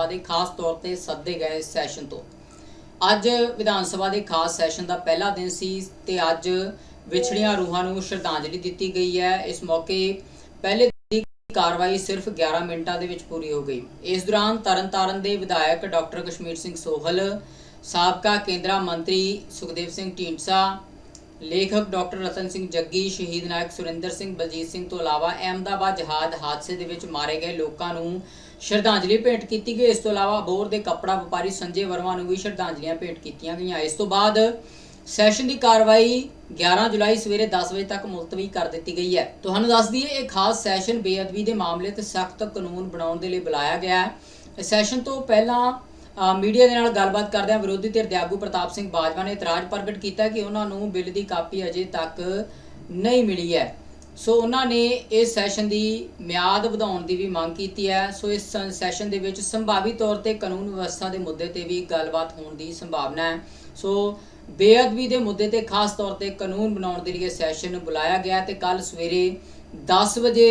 ਸਭਾ ਦੇ ਖਾਸ ਤੌਰ ਤੇ ਸੱਦੇ ਗਏ ਸੈਸ਼ਨ ਤੋਂ। ਅੱਜ ਵਿਧਾਨ ਸਭਾ ਦੇ ਖਾਸ ਸੈਸ਼ਨ ਦਾ ਪਹਿਲਾ ਦਿਨ ਸੀ ਤੇ ਅੱਜ ਵਿਛੜੀਆਂ ਰੂਹਾਂ ਨੂੰ ਸ਼ਰਧਾਂਜਲੀ ਦਿੱਤੀ ਗਈ ਹੈ। ਇਸ ਮੌਕੇ ਪਹਿਲੇ ਦੀ ਕਾਰਵਾਈ ਸਿਰਫ 11 ਮਿੰਟਾਂ ਦੇ ਵਿੱਚ ਪੂਰੀ ਹੋ ਗਈ। ਇਸ ਦੌਰਾਨ ਤਰਨਤਾਰਨ ਦੇ ਵਿਧਾਇਕ ਡਾਕਟਰ ਕਸ਼ਮੀਰ ਸਿੰਘ ਸੋਹਲ, ਸਾਬਕਾ ਕੇਂਦਰਾ ਮੰਤਰੀ ਸੁਖਦੇਵ ਸਿੰਘ ਢੀਂਡਸਾ, ਲੇਖਕ ਡਾਕਟਰ ਰਤਨ ਸਿੰਘ ਜੱਗੀ, ਸ਼ਹੀਦ ਨਾਇਕ ਸੁਰਿੰਦਰ ਸਿੰਘ ਬਲਜੀਤ ਸਿੰਘ ਤੋਂ ਇਲਾਵਾ ਅਹਿਮਦਾਬਾਦ ਜਹਾਜ਼ ਹਾਦਸੇ ਦੇ ਵਿੱਚ ਮਾਰੇ ਗਏ ਲੋਕਾਂ ਨੂੰ ਸ਼ਰਧਾਂਜਲੀ ਭੇਂਟ ਕੀਤੀ ਗਈ। ਇਸ ਤੋਂ ਇਲਾਵਾ ਬੋਰ ਦੇ ਕੱਪੜਾ ਵਪਾਰੀ ਸੰਜੇ ਵਰਮਾ ਨੂੰ ਵੀ ਸ਼ਰਧਾਂਜਲੀਆਂ ਭੇਂਟ ਕੀਤੀਆਂ ਗਈਆਂ। ਇਸ ਤੋਂ ਬਾਅਦ ਸੈਸ਼ਨ ਦੀ ਕਾਰਵਾਈ 11 ਜੁਲਾਈ ਸਵੇਰੇ 10 ਵਜੇ ਤੱਕ ਮੁਲਤਵੀ ਕਰ ਦਿੱਤੀ ਗਈ ਹੈ। ਤੁਹਾਨੂੰ ਦੱਸ ਦਈਏ, ਇਹ ਖਾਸ ਸੈਸ਼ਨ ਬੇਅਦਬੀ ਦੇ ਮਾਮਲੇ ਤੇ ਸਖਤ ਕਾਨੂੰਨ ਬਣਾਉਣ ਦੇ ਲਈ ਬੁਲਾਇਆ ਗਿਆ ਹੈ। ਸੈਸ਼ਨ ਤੋਂ ਪਹਿਲਾਂ ਮੀਡੀਆ ਦੇ ਨਾਲ ਗੱਲਬਾਤ ਕਰਦਿਆਂ ਵਿਰੋਧੀ ਧਿਰ ਦੇ ਆਗੂ ਪ੍ਰਤਾਪ ਸਿੰਘ ਬਾਜਵਾ ਨੇ ਇਤਰਾਜ਼ ਪ੍ਰਗਟ ਕੀਤਾ ਕਿ ਉਹਨਾਂ ਨੂੰ ਬਿੱਲ ਦੀ ਕਾਪੀ ਅਜੇ ਤੱਕ ਨਹੀਂ ਮਿਲੀ ਹੈ। ਸੋ ਉਹਨਾਂ ਨੇ ਇਸ ਸੈਸ਼ਨ ਦੀ ਮਿਆਦ ਵਧਾਉਣ ਦੀ ਵੀ ਮੰਗ ਕੀਤੀ ਹੈ। ਸੋ ਇਸ ਸੈਸ਼ਨ ਦੇ ਵਿੱਚ ਸੰਭਾਵੀ ਤੌਰ ਤੇ ਕਾਨੂੰਨ ਵਿਵਸਥਾ ਦੇ ਮੁੱਦੇ ਤੇ ਵੀ ਗੱਲਬਾਤ ਹੋਣ ਦੀ ਸੰਭਾਵਨਾ ਹੈ। ਸੋ ਬੇਅਦਬੀ ਦੇ ਮੁੱਦੇ ਤੇ ਖਾਸ ਤੌਰ ਤੇ ਕਾਨੂੰਨ ਬਣਾਉਣ ਦੇ ਲਈ ਇਹ ਸੈਸ਼ਨ ਬੁਲਾਇਆ ਗਿਆ ਤੇ ਕੱਲ ਸਵੇਰੇ 10 ਵਜੇ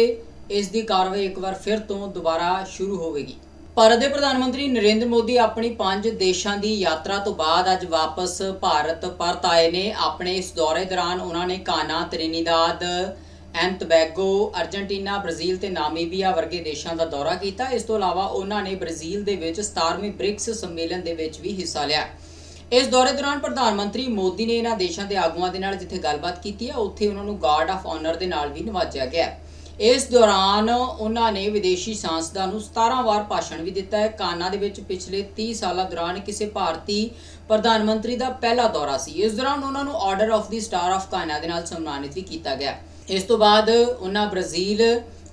ਇਸ ਦੀ ਕਾਰਵਾਈ ਇੱਕ ਵਾਰ ਫਿਰ ਤੋਂ ਦੁਬਾਰਾ ਸ਼ੁਰੂ ਹੋਵੇਗੀ। ਭਾਰਤ ਦੇ ਪ੍ਰਧਾਨ ਮੰਤਰੀ ਨਰਿੰਦਰ ਮੋਦੀ ਆਪਣੀ ਪੰਜ ਦੇਸ਼ਾਂ ਦੀ ਯਾਤਰਾ ਤੋਂ ਬਾਅਦ ਅੱਜ ਵਾਪਸ ਭਾਰਤ ਪਰਤ ਆਏ ਨੇ। ਆਪਣੇ ਇਸ ਦੌਰੇ ਦੌਰਾਨ ਉਹਨਾਂ ਨੇ Ghana, Trinidad and Tobago Argentina Brazil ਤੇ ਨਾਮੀਬੀਆ ਵਰਗੇ ਦੇਸ਼ਾਂ ਦਾ ਦੌਰਾ ਕੀਤਾ। ਇਸ ਤੋਂ ਇਲਾਵਾ ਉਹਨਾਂ ਨੇ ਬ੍ਰਾਜ਼ੀਲ ਦੇ ਵਿੱਚ 17ਵੇਂ ਬ੍ਰਿਕਸ ਸੰਮੇਲਨ ਦੇ ਵਿੱਚ ਵੀ ਹਿੱਸਾ ਲਿਆ। ਇਸ ਦੌਰੇ ਦੌਰਾਨ ਪ੍ਰਧਾਨ ਮੰਤਰੀ ਮੋਦੀ ਨੇ ਇਹਨਾਂ ਦੇਸ਼ਾਂ ਦੇ ਆਗੂਆਂ ਦੇ ਨਾਲ ਜਿੱਥੇ ਗੱਲਬਾਤ ਕੀਤੀ ਹੈ, ਉੱਥੇ ਉਹਨਾਂ ਨੂੰ ਗਾਰਡ ਆਫ ਆਨਰ ਦੇ ਨਾਲ ਵੀ ਨਿਵਾਜਿਆ ਗਿਆ ਇਸ ਦੌਰਾਨ ਉਹਨਾਂ ਨੇ ਵਿਦੇਸ਼ੀ ਸਾਂਸਦਾਂ ਨੂੰ 17 ਵਾਰ ਭਾਸ਼ਣ ਵੀ ਦਿੱਤਾ ਹੈ। ਕਾਨਾ ਦੇ ਵਿੱਚ ਪਿਛਲੇ 30 ਸਾਲਾਂ ਦੌਰਾਨ ਕਿਸੇ ਭਾਰਤੀ ਪ੍ਰਧਾਨ ਮੰਤਰੀ ਦਾ ਪਹਿਲਾ ਦੌਰਾ ਸੀ। ਇਸ ਦੌਰਾਨ ਉਹਨਾਂ ਨੂੰ order of the star of Ghana ਦੇ ਨਾਲ ਸਨਮਾਨਿਤ ਵੀ ਕੀਤਾ ਗਿਆ। ਇਸ ਤੋਂ ਬਾਅਦ ਉਹਨਾਂ ਬ੍ਰਾਜ਼ੀਲ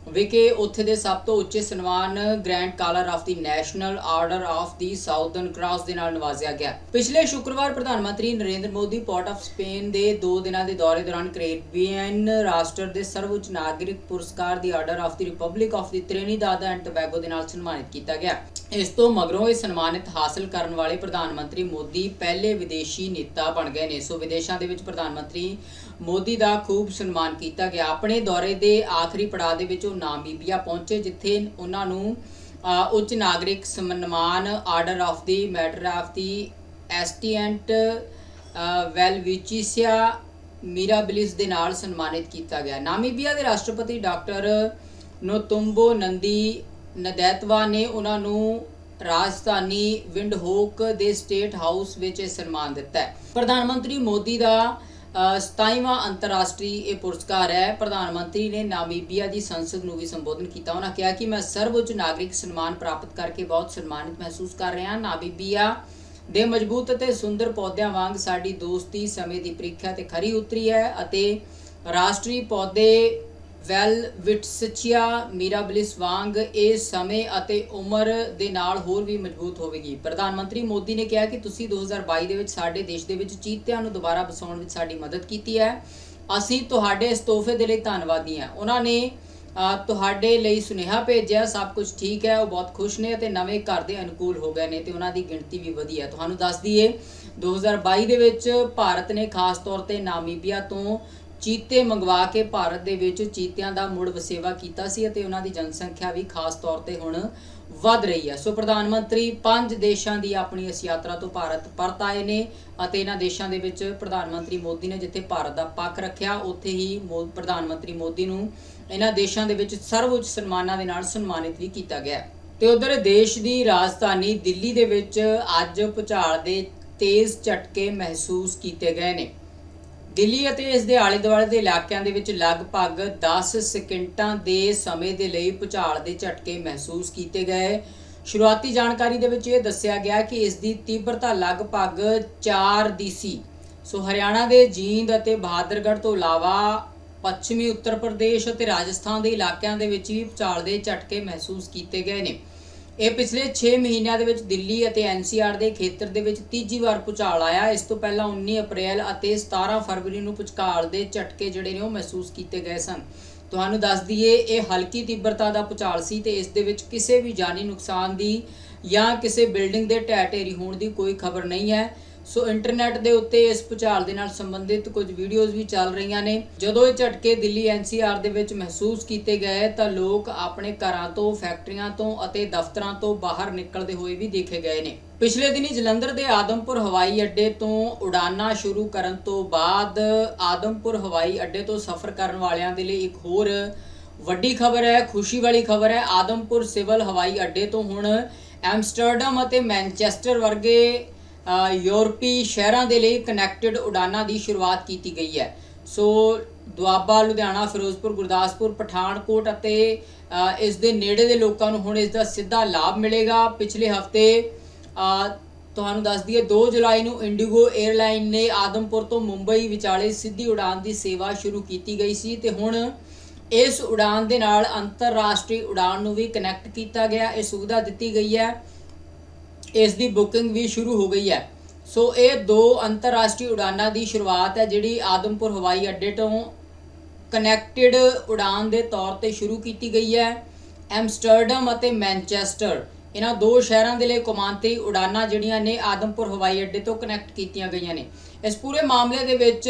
ਵਿਖੇ ਉੱਥੇ ਦੇ ਸਭ ਤੋਂ ਉੱਚੇ ਸਨਮਾਨ grand collar of the national order of the southern cross ਦੇ ਨਾਲ ਨਵਾਜ਼ਿਆ ਗਿਆ। ਪਿਛਲੇ ਸ਼ੁੱਕਰਵਾਰ ਪ੍ਰਧਾਨ ਮੰਤਰੀ Narinder Modi port of Spain ਦੇ 2 ਦਿਨਾਂ ਦੇ ਦੌਰੇ ਦੌਰਾਨ ਕੈਰੇਬੀਅਨ ਰਾਸ਼ਟਰ ਦੇ ਸਰਵਉੱਚ ਨਾਗਰਿਕ ਪੁਰਸਕਾਰ ਦੀ order of the republic of the Trinidad and Tobago ਦੇ ਨਾਲ ਸਨਮਾਨਿਤ ਕੀਤਾ ਗਿਆ। ਇਸ ਤੋਂ ਮਗਰੋਂ ਇਹ ਸਨਮਾਨਿਤ ਹਾਸਲ ਕਰਨ ਵਾਲੇ ਪ੍ਰਧਾਨ ਮੰਤਰੀ ਮੋਦੀ ਪਹਿਲੇ ਵਿਦੇਸ਼ੀ ਨੇਤਾ ਬਣ ਗਏ ਨੇ। ਸੋ ਵਿਦੇਸ਼ਾਂ ਦੇ ਵਿੱਚ ਪ੍ਰਧਾਨ ਮੰਤਰੀ ਮੋਦੀ ਦਾ ਖੂਬ ਸਨਮਾਨ ਕੀਤਾ ਗਿਆ। ਆਪਣੇ ਦੌਰੇ ਦੇ ਆਖਰੀ ਪੜਾਅ ਦੇ ਵਿੱਚ ਉਹ ਨਾਮੀਬੀਆ ਪਹੁੰਚੇ, ਜਿੱਥੇ ਉਹਨਾਂ ਨੂੰ ਉੱਚ ਨਾਗਰਿਕ ਸਨਮਾਨ, order of the matter of the ancient Welwitschia mirabilis ਦੇ ਨਾਲ ਸਨਮਾਨਿਤ ਕੀਤਾ ਗਿਆ। ਨਾਮੀਬੀਆ ਦੇ ਰਾਸ਼ਟਰਪਤੀ ਡਾਕਟਰ ਨੋਤੁੰਬੋ ਨੰਦੀ ਨਦੈਤਵਾ ਨੇ ਉਹਨਾਂ ਨੂੰ ਰਾਜਧਾਨੀ ਵਿੰਡਹੋਕ ਦੇ ਸਟੇਟ ਹਾਊਸ ਵਿੱਚ ਇਹ ਸਨਮਾਨ ਦਿੱਤਾ ਹੈ। ਪ੍ਰਧਾਨ ਮੰਤਰੀ ਮੋਦੀ ਦਾ 27ਵਾਂ ਅੰਤਰਰਾਸ਼ਟਰੀ ਇਹ ਪੁਰਸਕਾਰ ਹੈ। ਪ੍ਰਧਾਨ ਮੰਤਰੀ ਨੇ ਨਾਮੀਬੀਆ ਦੀ ਸੰਸਦ ਨੂੰ ਵੀ ਸੰਬੋਧਨ ਕੀਤਾ। ਉਹਨਾਂ ਕਿਹਾ ਕਿ ਮੈਂ ਸਰਵਉੱਚ ਨਾਗਰਿਕ ਸਨਮਾਨ ਪ੍ਰਾਪਤ ਕਰਕੇ ਬਹੁਤ ਸਨਮਾਨਿਤ ਮਹਿਸੂਸ ਕਰ ਰਿਹਾ ਹਾਂ। ਨਾਮੀਬੀਆ ਦੇ ਮਜ਼ਬੂਤ ਅਤੇ ਸੁੰਦਰ ਪੌਦਿਆਂ ਵਾਂਗ ਸਾਡੀ ਦੋਸਤੀ ਸਮੇਂ ਦੀ ਪ੍ਰੀਖਿਆ ਤੇ ਖਰੀ ਉਤਰੀ ਹੈ ਅਤੇ ਰਾਸ਼ਟਰੀ ਪੌਦੇ ਵੈਲ ਵਿਟਸਚੀਆ, ਮੀਰਾਬਲਿਸ ਵਾਂਗ ਇਹ ਸਮੇਂ ਅਤੇ ਉਮਰ ਦੇ ਨਾਲ ਹੋਰ ਵੀ ਮਜ਼ਬੂਤ ਹੋਵੇਗੀ। ਪ੍ਰਧਾਨ ਮੰਤਰੀ ਮੋਦੀ ਨੇ ਕਿਹਾ ਕਿ ਤੁਸੀਂ 2022 ਦੇ ਵਿੱਚ ਸਾਡੇ ਦੇਸ਼ ਦੇ ਵਿੱਚ ਚੀਤਿਆਂ ਨੂੰ ਦੁਬਾਰਾ ਵਸਾਉਣ ਵਿੱਚ ਸਾਡੀ ਮਦਦ ਕੀਤੀ ਹੈ। ਅਸੀਂ ਤੁਹਾਡੇ ਇਸ ਤੋਹਫੇ ਦੇ ਲਈ ਧੰਨਵਾਦੀ ਹਾਂ। ਉਹਨਾਂ ਨੇ ਤੁਹਾਡੇ ਲਈ ਸੁਨੇਹਾ ਭੇਜਿਆ, ਸਭ ਕੁਝ ਠੀਕ ਹੈ, ਉਹ ਬਹੁਤ ਖੁਸ਼ ਨੇ ਅਤੇ ਨਵੇਂ ਘਰ ਦੇ ਅਨੁਕੂਲ ਹੋ ਗਏ ਨੇ ਤੇ ਉਹਨਾਂ ਦੀ ਗਿਣਤੀ ਵੀ ਵਧੀ ਹੈ। ਤੁਹਾਨੂੰ ਦੱਸ ਦਈਏ 2022 ਦੇ ਵਿੱਚ ਭਾਰਤ ਨੇ ਖਾਸ ਤੌਰ ਤੇ ਨਾਮੀਬੀਆ ਤੋਂ ਚੀਤੇ ਮੰਗਵਾ ਕੇ ਭਾਰਤ ਦੇ ਵਿੱਚ ਚੀਤਿਆਂ ਦਾ ਮੁੜ ਵਸੇਵਾ ਕੀਤਾ ਸੀ ਅਤੇ ਉਹਨਾਂ ਦੀ ਜਨਸੰਖਿਆ ਵੀ ਖਾਸ ਤੌਰ ਤੇ ਹੁਣ ਵੱਧ ਰਹੀ ਹੈ ਸੋ ਪ੍ਰਧਾਨ ਮੰਤਰੀ, ਪੰਜ ਦੇਸ਼ਾਂ ਦੀ ਆਪਣੀ ਇਸ ਯਾਤਰਾ ਤੋਂ ਭਾਰਤ ਪਰਤ ਆਏ ਨੇ ਅਤੇ ਇਹਨਾਂ ਦੇਸ਼ਾਂ ਦੇ ਵਿੱਚ ਪ੍ਰਧਾਨ ਮੰਤਰੀ ਮੋਦੀ ਨੇ ਜਿੱਥੇ ਭਾਰਤ ਦਾ ਪੱਖ ਰੱਖਿਆ, ਉੱਥੇ ਹੀ ਮੋ- ਪ੍ਰਧਾਨ ਮੰਤਰੀ ਮੋਦੀ ਨੂੰ ਇਹਨਾਂ ਦੇਸ਼ਾਂ ਦੇ ਵਿੱਚ ਸਰਵਉੱਚ ਸਨਮਾਨਾਂ ਦੇ ਨਾਲ ਸਨਮਾਨਿਤ ਵੀ ਕੀਤਾ ਗਿਆ ਹੈ। ਤੇ ਉਧਰ ਦੇਸ਼ ਦੀ ਰਾਜਧਾਨੀ ਦਿੱਲੀ ਦੇ ਵਿੱਚ ਅੱਜ ਭੁਚਾਲ ਦੇ ਤੇਜ਼ ਝਟਕੇ ਮਹਿਸੂਸ ਕੀਤੇ ਗਏ ਨੇ ਦਿੱਲੀ ਅਤੇ ਇਸ ਦੇ ਆਲੇ ਦੁਆਲੇ ਦੇ ਇਲਾਕਿਆਂ ਦੇ ਵਿੱਚ ਲਗਭਗ 10 ਸਕਿੰਟਾਂ ਦੇ ਸਮੇਂ ਦੇ ਲਈ ਭੁਚਾਲ ਦੇ ਝਟਕੇ ਮਹਿਸੂਸ ਕੀਤੇ ਗਏ। ਸ਼ੁਰੂਆਤੀ ਜਾਣਕਾਰੀ ਦੇ ਵਿੱਚ ਇਹ ਦੱਸਿਆ ਗਿਆ ਕਿ ਇਸ ਦੀ ਤੀਬਰਤਾ ਲਗਭਗ 4 ਦੀ ਸੀ। ਸੋ ਹਰਿਆਣਾ ਦੇ ਜੀਂਦ ਅਤੇ ਬਹਾਦਰਗੜ੍ਹ ਤੋਂ ਇਲਾਵਾ ਪੱਛਮੀ ਉੱਤਰ ਪ੍ਰਦੇਸ਼ ਅਤੇ ਰਾਜਸਥਾਨ ਦੇ ਇਲਾਕਿਆਂ ਦੇ ਵਿੱਚ ਵੀ ਭੁਚਾਲ ਦੇ ਝਟਕੇ ਮਹਿਸੂਸ ਕੀਤੇ ਗਏ ਨੇ। ਇਹ ਪਿਛਲੇ 6 ਮਹੀਨਿਆਂ ਦੇ ਵਿੱਚ ਦਿੱਲੀ ਅਤੇ ਐਨਸੀਆਰ ਦੇ ਖੇਤਰ ਦੇ ਵਿੱਚ ਤੀਜੀ ਵਾਰ ਭੁਚਾਲ ਆਇਆ। ਇਸ ਤੋਂ ਪਹਿਲਾਂ 19 ਅਪ੍ਰੈਲ ਅਤੇ 17 ਫਰਵਰੀ ਨੂੰ ਭੁਚਾਲ ਦੇ ਝਟਕੇ ਜਿਹੜੇ ਨੇ ਉਹ ਮਹਿਸੂਸ ਕੀਤੇ ਗਏ ਸਨ। ਤੁਹਾਨੂੰ ਦੱਸ ਦਈਏ, ਇਹ ਹਲਕੀ ਤੀਬਰਤਾ ਦਾ ਭੁਚਾਲ ਸੀ ਤੇ ਇਸ ਦੇ ਵਿੱਚ ਕਿਸੇ ਵੀ ਜਾਨੀ ਨੁਕਸਾਨ ਦੀ ਜਾਂ ਕਿਸੇ ਬਿਲਡਿੰਗ ਦੇ ਢਹਿ ਢੇਰੀ ਹੋਣ ਦੀ ਕੋਈ ਖਬਰ ਨਹੀਂ ਹੈ। ਸੋ ਇੰਟਰਨੈਟ ਦੇ ਉੱਤੇ ਇਸ ਭੁਚਾਲ ਦੇ ਨਾਲ ਸੰਬੰਧਿਤ ਕੁਝ ਵੀਡੀਓਜ਼ ਵੀ ਚੱਲ ਰਹੀਆਂ ਨੇ। ਜਦੋਂ ਇਹ ਝਟਕੇ ਦਿੱਲੀ ਐਨਸੀਆਰ ਦੇ ਵਿੱਚ ਮਹਿਸੂਸ ਕੀਤੇ ਗਏ, ਤਾਂ ਲੋਕ ਆਪਣੇ ਘਰਾਂ ਤੋਂ, ਫੈਕਟਰੀਆਂ ਤੋਂ ਅਤੇ ਦਫ਼ਤਰਾਂ ਤੋਂ ਬਾਹਰ ਨਿਕਲਦੇ ਹੋਏ ਵੀ ਦੇਖੇ ਗਏ ਨੇ। ਪਿਛਲੇ ਦਿਨੀ ਜਲੰਧਰ ਦੇ ਆਦਮਪੁਰ ਹਵਾਈ ਅੱਡੇ ਤੋਂ ਉਡਾਨਾਂ ਸ਼ੁਰੂ ਕਰਨ ਤੋਂ ਬਾਅਦ ਆਦਮਪੁਰ ਹਵਾਈ ਅੱਡੇ ਤੋਂ ਸਫ਼ਰ ਕਰਨ ਵਾਲਿਆਂ ਦੇ ਲਈ ਇੱਕ ਹੋਰ ਵੱਡੀ ਖਬਰ ਹੈ, ਖੁਸ਼ੀ ਵਾਲੀ ਖਬਰ ਹੈ। ਆਦਮਪੁਰ ਸਿਵਲ ਹਵਾਈ ਅੱਡੇ ਤੋਂ ਹੁਣ ਐਮਸਟਰਡਮ ਅਤੇ ਮੈਨਚੈਸਟਰ ਵਰਗੇ ਯੂਰਪੀ ਸ਼ਹਿਰਾਂ ਦੇ ਲਈ ਕਨੈਕਟਡ ਉਡਾਨਾਂ ਦੀ ਸ਼ੁਰੂਆਤ ਕੀਤੀ ਗਈ ਹੈ। ਸੋ ਦੁਆਬਾ, ਲੁਧਿਆਣਾ, ਫਿਰੋਜ਼ਪੁਰ, ਗੁਰਦਾਸਪੁਰ, ਪਠਾਨਕੋਟ ਅਤੇ ਇਸ ਦੇ ਨੇੜੇ ਦੇ ਲੋਕਾਂ ਨੂੰ ਹੁਣ ਇਸ ਦਾ ਸਿੱਧਾ ਲਾਭ ਮਿਲੇਗਾ। ਪਿਛਲੇ ਹਫ਼ਤੇ ਤੁਹਾਨੂੰ ਦੱਸ ਦਈਏ 2 ਜੁਲਾਈ ਨੂੰ ਇੰਡੀਗੋ 에ਅਰਲਾਈਨ ਨੇ ਆਦਮਪੁਰ ਤੋਂ ਮੁੰਬਈ ਵਿਚਾਲੇ ਸਿੱਧੀ ਉਡਾਨ ਦੀ ਸੇਵਾ ਸ਼ੁਰੂ ਕੀਤੀ ਗਈ ਸੀ ਤੇ ਹੁਣ ਇਸ ਉਡਾਨ ਦੇ ਨਾਲ ਅੰਤਰਰਾਸ਼ਟਰੀ ਉਡਾਨ ਨੂੰ ਵੀ ਕਨੈਕਟ ਕੀਤਾ ਗਿਆ। ਇਹ ਸੁਵਿਧਾ ਦਿੱਤੀ ਗਈ ਹੈ। ਇਸ ਦੀ ਬੁਕਿੰਗ ਵੀ ਸ਼ੁਰੂ ਹੋ ਗਈ ਹੈ। ਸੋ ਇਹ ਦੋ ਅੰਤਰਰਾਸ਼ਟਰੀ ਉਡਾਨਾਂ ਦੀ ਸ਼ੁਰੂਆਤ ਹੈ, ਜਿਹੜੀ ਆਦਮਪੁਰ ਹਵਾਈ ਅੱਡੇ ਤੋਂ ਕਨੈਕਟਡ ਉਡਾਨ ਦੇ ਤੌਰ ਤੇ ਸ਼ੁਰੂ ਕੀਤੀ ਗਈ ਹੈ। ਐਮਸਟਰਡਮ ਅਤੇ ਮੈਨਚੈਸਟਰ, ਇਹਨਾਂ ਦੋ ਸ਼ਹਿਰਾਂ ਦੇ ਲਈ ਕੌਮਾਂਤਰੀ ਉਡਾਨਾਂ ਜਿਹੜੀਆਂ ਨੇ ਆਦਮਪੁਰ ਹਵਾਈ ਅੱਡੇ ਤੋਂ ਕਨੈਕਟ ਕੀਤੀਆਂ ਗਈਆਂ ਨੇ। ਇਸ ਪੂਰੇ ਮਾਮਲੇ ਦੇ ਵਿੱਚ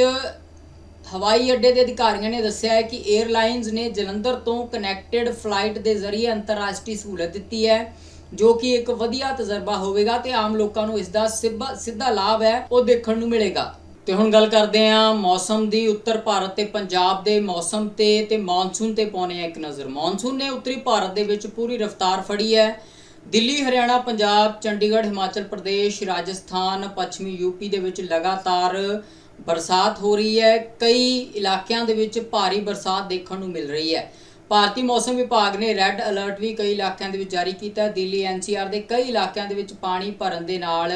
ਹਵਾਈ ਅੱਡੇ ਦੇ ਅਧਿਕਾਰੀਆਂ ਨੇ ਦੱਸਿਆ ਹੈ ਕਿ 에ਅਰਲਾਈਨਸ ਨੇ ਜਲੰਧਰ ਤੋਂ ਕਨੈਕਟਡ ਫਲਾਈਟ ਦੇ ਜ਼ਰੀਏ ਅੰਤਰਰਾਸ਼ਟਰੀ ਸਹੂਲਤ ਦਿੱਤੀ ਹੈ। ਜੋ ਕਿ ਇੱਕ ਵਧੀਆ ਤਜਰਬਾ ਹੋਵੇਗਾ ਤੇ ਆਮ ਲੋਕਾਂ ਨੂੰ ਇਸ ਦਾ ਸਿੱਧਾ ਸਿੱਧਾ ਲਾਭ ਹੈ, ਉਹ ਦੇਖਣ ਨੂੰ ਮਿਲੇਗਾ। ਤੇ ਹੁਣ ਗੱਲ ਕਰਦੇ ਹਾਂ ਮੌਸਮ ਦੀ। ਉੱਤਰ ਭਾਰਤ ਤੇ ਪੰਜਾਬ ਦੇ ਮੌਸਮ ਤੇ ਤੇ ਮੌਨਸੂਨ ਤੇ ਪਾਉਣੇ ਆ ਇੱਕ ਨਜ਼ਰ। ਮੌਨਸੂਨ ਨੇ ਉੱਤਰੀ ਭਾਰਤ ਦੇ ਵਿੱਚ ਪੂਰੀ ਰਫ਼ਤਾਰ ਫੜੀ ਹੈ। ਦਿੱਲੀ, ਹਰਿਆਣਾ, ਪੰਜਾਬ, ਚੰਡੀਗੜ੍ਹ, ਹਿਮਾਚਲ ਪ੍ਰਦੇਸ਼, ਰਾਜਸਥਾਨ, ਪੱਛਮੀ ਯੂਪੀ ਦੇ ਵਿੱਚ ਲਗਾਤਾਰ ਬਰਸਾਤ ਹੋ ਰਹੀ ਹੈ। ਕਈ ਇਲਾਕਿਆਂ ਦੇ ਵਿੱਚ ਭਾਰੀ ਬਰਸਾਤ ਦੇਖਣ ਨੂੰ ਮਿਲ ਰਹੀ ਹੈ। ਭਾਰਤੀ ਮੌਸਮ ਵਿਭਾਗ ਨੇ ਰੈੱਡ ਅਲਰਟ ਵੀ ਕਈ ਇਲਾਕਿਆਂ ਦੇ ਵਿੱਚ ਜਾਰੀ ਕੀਤਾ ਹੈ। ਦਿੱਲੀ ਐਨਸੀਆਰ ਦੇ ਕਈ ਇਲਾਕਿਆਂ ਦੇ ਵਿੱਚ ਪਾਣੀ ਭਰਨ ਦੇ ਨਾਲ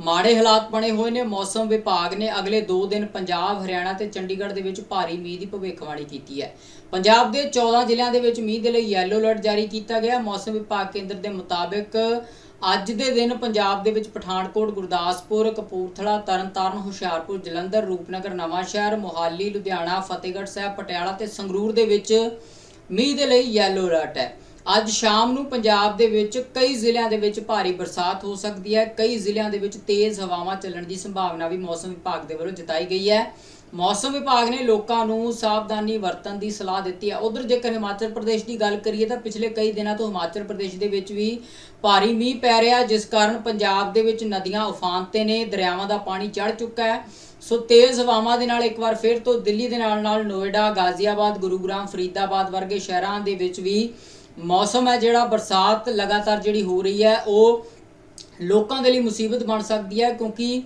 ਮਾੜੇ ਹਾਲਾਤ ਬਣੇ ਹੋਏ ਨੇ। ਮੌਸਮ ਵਿਭਾਗ ਨੇ ਅਗਲੇ 2 ਦਿਨ ਪੰਜਾਬ, ਹਰਿਆਣਾ ਤੇ ਚੰਡੀਗੜ੍ਹ ਦੇ ਵਿੱਚ ਭਾਰੀ ਮੀਂਹ ਦੀ ਭਵਿੱਖਬਾਣੀ ਕੀਤੀ ਹੈ। ਪੰਜਾਬ ਦੇ 14 ਜ਼ਿਲ੍ਹਿਆਂ ਦੇ ਵਿੱਚ ਮੀਂਹ ਦੇ ਲਈ ਯੈਲੋ ਅਲਰਟ ਜਾਰੀ ਕੀਤਾ ਗਿਆ। ਮੌਸਮ ਵਿਭਾਗ ਕੇਂਦਰ ਦੇ ਮੁਤਾਬਕ ਅੱਜ ਦੇ ਦਿਨ ਪੰਜਾਬ ਦੇ ਵਿੱਚ ਪਠਾਨਕੋਟ, ਗੁਰਦਾਸਪੁਰ, ਕਪੂਰਥਲਾ, ਤਰਨਤਾਰਨ, ਹੁਸ਼ਿਆਰਪੁਰ, ਜਲੰਧਰ, ਰੂਪਨਗਰ, ਨਵਾਂਸ਼ਹਿਰ, ਮੋਹਾਲੀ, ਲੁਧਿਆਣਾ, ਫਤਿਹਗੜ੍ਹ ਸਾਹਿਬ, ਪਟਿਆਲਾ ਤੇ ਸੰਗਰੂਰ ਦੇ ਵਿੱਚ ਮੀਂਹ ਦੇ ਲਈ ਯੈਲੋ ਅਲਰਟ ਹੈ। ਅੱਜ ਸ਼ਾਮ ਨੂੰ ਪੰਜਾਬ ਦੇ ਵਿੱਚ ਕਈ ਜ਼ਿਲ੍ਹਿਆਂ ਦੇ ਵਿੱਚ ਭਾਰੀ ਬਰਸਾਤ ਹੋ ਸਕਦੀ ਹੈ। ਕਈ ਜ਼ਿਲ੍ਹਿਆਂ ਦੇ ਵਿੱਚ ਤੇਜ਼ ਹਵਾਵਾਂ ਚੱਲਣ ਦੀ ਸੰਭਾਵਨਾ ਵੀ ਮੌਸਮ ਵਿਭਾਗ ਦੇ ਵੱਲੋਂ ਜਤਾਈ ਗਈ ਹੈ। ਮੌਸਮ ਵਿਭਾਗ ਨੇ ਲੋਕਾਂ ਨੂੰ ਸਾਵਧਾਨੀ ਵਰਤਣ ਦੀ ਸਲਾਹ ਦਿੱਤੀ ਹੈ। ਉਧਰ ਜੇਕਰ ਹਿਮਾਚਲ ਪ੍ਰਦੇਸ਼ ਦੀ ਗੱਲ ਕਰੀਏ ਤਾਂ ਪਿਛਲੇ ਕਈ ਦਿਨਾਂ ਤੋਂ ਹਿਮਾਚਲ ਪ੍ਰਦੇਸ਼ ਦੇ ਵਿੱਚ ਵੀ ਭਾਰੀ ਮੀਂਹ ਪੈ ਰਿਹਾ ਜਿਸ ਕਾਰਨ ਪੰਜਾਬ ਦੇ ਵਿੱਚ ਨਦੀਆਂ ਉਫਾਨ ਤੇ ਨੇ, ਦਰਿਆਵਾਂ ਦਾ ਪਾਣੀ ਚੜ੍ਹ ਚੁੱਕਾ ਹੈ। ਸੋ ਤੇਜ਼ ਹਵਾਵਾਂ ਦੇ ਨਾਲ ਇੱਕ ਵਾਰ ਫਿਰ ਤੋਂ ਦਿੱਲੀ ਦੇ ਨਾਲ ਨਾਲ ਨੋਇਡਾ, ਗਾਜ਼ੀਆਬਾਦ, ਗੁਰੂਗ੍ਰਾਮ, ਫਰੀਦਾਬਾਦ ਵਰਗੇ ਸ਼ਹਿਰਾਂ ਦੇ ਵਿੱਚ ਵੀ ਮੌਸਮ ਹੈ ਜਿਹੜਾ ਬਰਸਾਤ ਲਗਾਤਾਰ ਜਿਹੜੀ ਹੋ ਰਹੀ ਹੈ, ਉਹ ਲੋਕਾਂ ਦੇ ਲਈ ਮੁਸੀਬਤ ਬਣ ਸਕਦੀ ਹੈ ਕਿਉਂਕਿ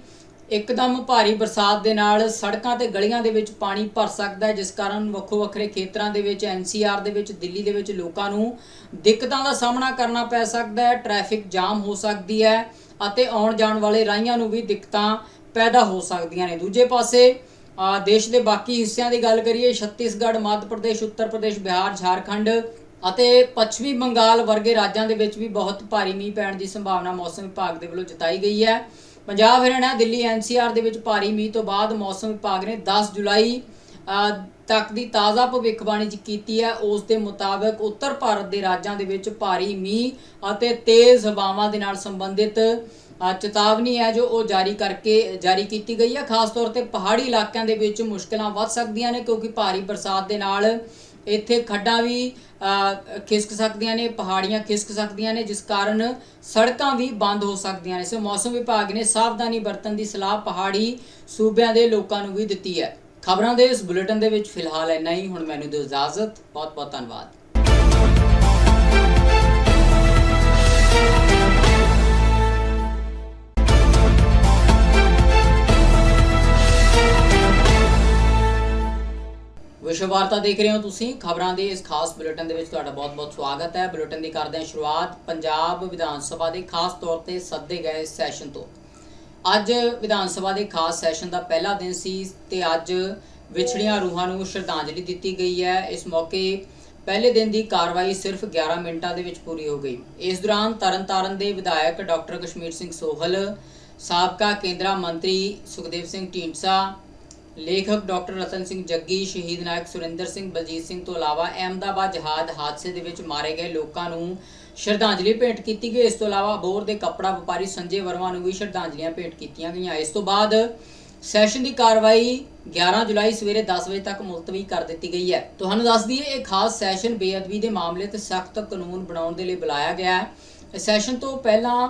ਇੱਕਦਮ ਭਾਰੀ ਬਰਸਾਤ ਦੇ ਨਾਲ ਸੜਕਾਂ ਤੇ ਗਲੀਆਂ ਦੇ ਵਿੱਚ ਪਾਣੀ ਭਰ ਸਕਦਾ ਹੈ, ਜਿਸ ਕਾਰਨ ਵੱਖੋ ਵੱਖਰੇ ਖੇਤਰਾਂ ਦੇ ਵਿੱਚ ਐਨਸੀਆਰ ਦੇ ਵਿੱਚ, ਦਿੱਲੀ ਦੇ ਵਿੱਚ ਲੋਕਾਂ ਨੂੰ ਦਿੱਕਤਾਂ ਦਾ ਸਾਹਮਣਾ ਕਰਨਾ ਪੈ ਸਕਦਾ ਹੈ, ਟ੍ਰੈਫਿਕ ਜਾਮ ਹੋ ਸਕਦੀ ਹੈ ਅਤੇ ਆਉਣ ਜਾਣ ਵਾਲੇ ਰਾਹੀਆਂ ਨੂੰ ਵੀ ਦਿੱਕਤਾਂ ਪੈਦਾ ਹੋ ਸਕਦੀਆਂ ਨੇ। ਦੂਜੇ ਪਾਸੇ ਦੇਸ਼ ਦੇ ਬਾਕੀ ਹਿੱਸਿਆਂ ਦੀ ਗੱਲ ਕਰੀਏ, ਛੱਤੀਸਗੜ੍ਹ, ਮੱਧ ਪ੍ਰਦੇਸ਼, ਉੱਤਰ ਪ੍ਰਦੇਸ਼, ਬਿਹਾਰ, ਝਾਰਖੰਡ ਅਤੇ ਪੱਛਮੀ ਬੰਗਾਲ ਵਰਗੇ ਰਾਜਾਂ ਦੇ ਵਿੱਚ ਵੀ ਬਹੁਤ ਭਾਰੀ ਮੀਂਹ ਪੈਣ ਦੀ ਸੰਭਾਵਨਾ ਮੌਸਮ ਵਿਭਾਗ ਦੇ ਵੱਲੋਂ ਜਤਾਈ ਗਈ ਹੈ। ਪੰਜਾਬ, ਹਰਿਆਣਾ, ਦਿੱਲੀ ਐਨਸੀਆਰ ਦੇ ਵਿੱਚ ਭਾਰੀ ਮੀਂਹ ਤੋਂ ਬਾਅਦ ਮੌਸਮ ਵਿਭਾਗ ਨੇ 10 ਜੁਲਾਈ ਤੱਕ ਦੀ ਤਾਜ਼ਾ ਭਵਿੱਖਬਾਣੀ ਚ ਕੀਤੀ ਹੈ। ਉਸ ਦੇ ਮੁਤਾਬਕ ਉੱਤਰ ਭਾਰਤ ਦੇ ਰਾਜਾਂ ਦੇ ਵਿੱਚ ਭਾਰੀ ਮੀਂਹ ਅਤੇ ਤੇਜ਼ ਹਵਾਵਾਂ ਦੇ ਨਾਲ ਸੰਬੰਧਿਤ ਚੇਤਾਵਨੀ ਹੈ ਜੋ ਉਹ ਜਾਰੀ ਕਰਕੇ, ਜਾਰੀ ਕੀਤੀ ਗਈ ਹੈ। ਖਾਸ ਤੌਰ ਤੇ ਪਹਾੜੀ ਇਲਾਕਿਆਂ ਦੇ ਵਿੱਚ ਮੁਸ਼ਕਲਾਂ ਵੱਧ ਸਕਦੀਆਂ ਨੇ ਕਿਉਂਕਿ ਭਾਰੀ ਬਰਸਾਤ ਦੇ ਨਾਲ ਇੱਥੇ ਖੱਡਾਂ ਵੀ ਖਿਸਕ ਸਕਦੀਆਂ ਨੇ, ਪਹਾੜੀਆਂ ਖਿਸਕ ਸਕਦੀਆਂ ਨੇ, ਜਿਸ ਕਾਰਨ ਸੜਕਾਂ ਵੀ ਬੰਦ ਹੋ ਸਕਦੀਆਂ ਨੇ। ਸੋ ਮੌਸਮ ਵਿਭਾਗ ਨੇ ਸਾਵਧਾਨੀ ਵਰਤਣ ਦੀ ਸਲਾਹ ਪਹਾੜੀ ਸੂਬਿਆਂ ਦੇ ਲੋਕਾਂ ਨੂੰ ਵੀ ਦਿੱਤੀ ਹੈ। ਖਬਰਾਂ ਦੇ ਇਸ ਬੁਲੇਟਿਨ ਦੇ ਵਿੱਚ ਫਿਲਹਾਲ ਇੰਨਾ ਹੀ। ਹੁਣ ਮੈਨੂੰ ਦਿਓ ਇਜਾਜ਼ਤ। ਬਹੁਤ ਬਹੁਤ ਧੰਨਵਾਦ। ਵਿਸ਼ਵ ਵਾਰਤਾ ਦੇਖ ਰਹੇ ਹੋ ਤੁਸੀਂ। ਖਬਰਾਂ ਦੇ ਇਸ ਖਾਸ ਬੁਲੇਟਿਨ ਦੇ ਵਿੱਚ ਤੁਹਾਡਾ ਬਹੁਤ-ਬਹੁਤ ਸਵਾਗਤ ਹੈ। ਬੁਲੇਟਿਨ ਦੀ ਕਰਦੇ ਹਾਂ ਸ਼ੁਰੂਆਤ ਪੰਜਾਬ ਵਿਧਾਨ ਸਭਾ ਦੇ ਖਾਸ ਤੌਰ ਤੇ ਸੱਦੇ ਗਏ ਸੈਸ਼ਨ ਤੋਂ। ਅੱਜ ਵਿਧਾਨ ਸਭਾ ਦੇ ਖਾਸ ਸੈਸ਼ਨ ਦਾ ਪਹਿਲਾ ਦਿਨ ਸੀ ਤੇ ਅੱਜ ਵਿਛੜੀਆਂ ਰੂਹਾਂ ਨੂੰ ਸ਼ਰਧਾਂਜਲੀ ਦਿੱਤੀ ਗਈ ਹੈ। ਇਸ ਮੌਕੇ ਪਹਿਲੇ ਦਿਨ ਦੀ ਕਾਰਵਾਈ ਸਿਰਫ 11 ਮਿੰਟਾਂ ਦੇ ਵਿੱਚ ਪੂਰੀ ਹੋ ਗਈ। ਇਸ ਦੌਰਾਨ ਤਰਨਤਾਰਨ ਦੇ ਵਿਧਾਇਕ ਡਾਕਟਰ ਕਸ਼ਮੀਰ ਸਿੰਘ ਸੋਹਲ, ਸਾਬਕਾ ਕੇਂਦਰਾ ਮੰਤਰੀ ਸੁਖਦੇਵ ਸਿੰਘ ਢੀਂਡਸਾ ਲੇਖਕ ਡਾਕਟਰ ਰਤਨ ਸਿੰਘ ਜੱਗੀ, ਸ਼ਹੀਦ ਨਾਇਕ ਸੁਰਿੰਦਰ ਸਿੰਘ, ਬਲਜੀਤ ਸਿੰਘ ਤੋਂ ਇਲਾਵਾ ਅਹਿਮਦਾਬਾਦ ਜਹਾਜ਼ ਹਾਦਸੇ ਦੇ ਵਿੱਚ ਮਾਰੇ ਗਏ ਲੋਕਾਂ ਨੂੰ ਸ਼ਰਧਾਂਜਲੀ ਭੇਂਟ ਕੀਤੀ ਗਈ। ਇਸ ਤੋਂ ਇਲਾਵਾ ਬੋਰ ਦੇ ਕੱਪੜਾ ਵਪਾਰੀ ਸੰਜੇ ਵਰਮਾ ਨੂੰ ਵੀ ਸ਼ਰਧਾਂਜਲੀਆਂ ਭੇਂਟ ਕੀਤੀਆਂ ਗਈਆਂ। ਇਸ ਤੋਂ ਬਾਅਦ ਸੈਸ਼ਨ ਦੀ ਕਾਰਵਾਈ 11 ਜੁਲਾਈ ਸਵੇਰੇ 10 ਵਜੇ ਤੱਕ ਮੁਲਤਵੀ ਕਰ ਦਿੱਤੀ ਗਈ ਹੈ। ਤੁਹਾਨੂੰ ਦੱਸ ਦਈਏ, ਇਹ ਖਾਸ ਸੈਸ਼ਨ ਬੇਅਦਬੀ ਦੇ ਮਾਮਲੇ ਤੇ ਸਖਤ ਕਾਨੂੰਨ ਬਣਾਉਣ ਦੇ ਲਈ ਬੁਲਾਇਆ ਗਿਆ ਹੈ। ਸੈਸ਼ਨ ਤੋਂ ਪਹਿਲਾਂ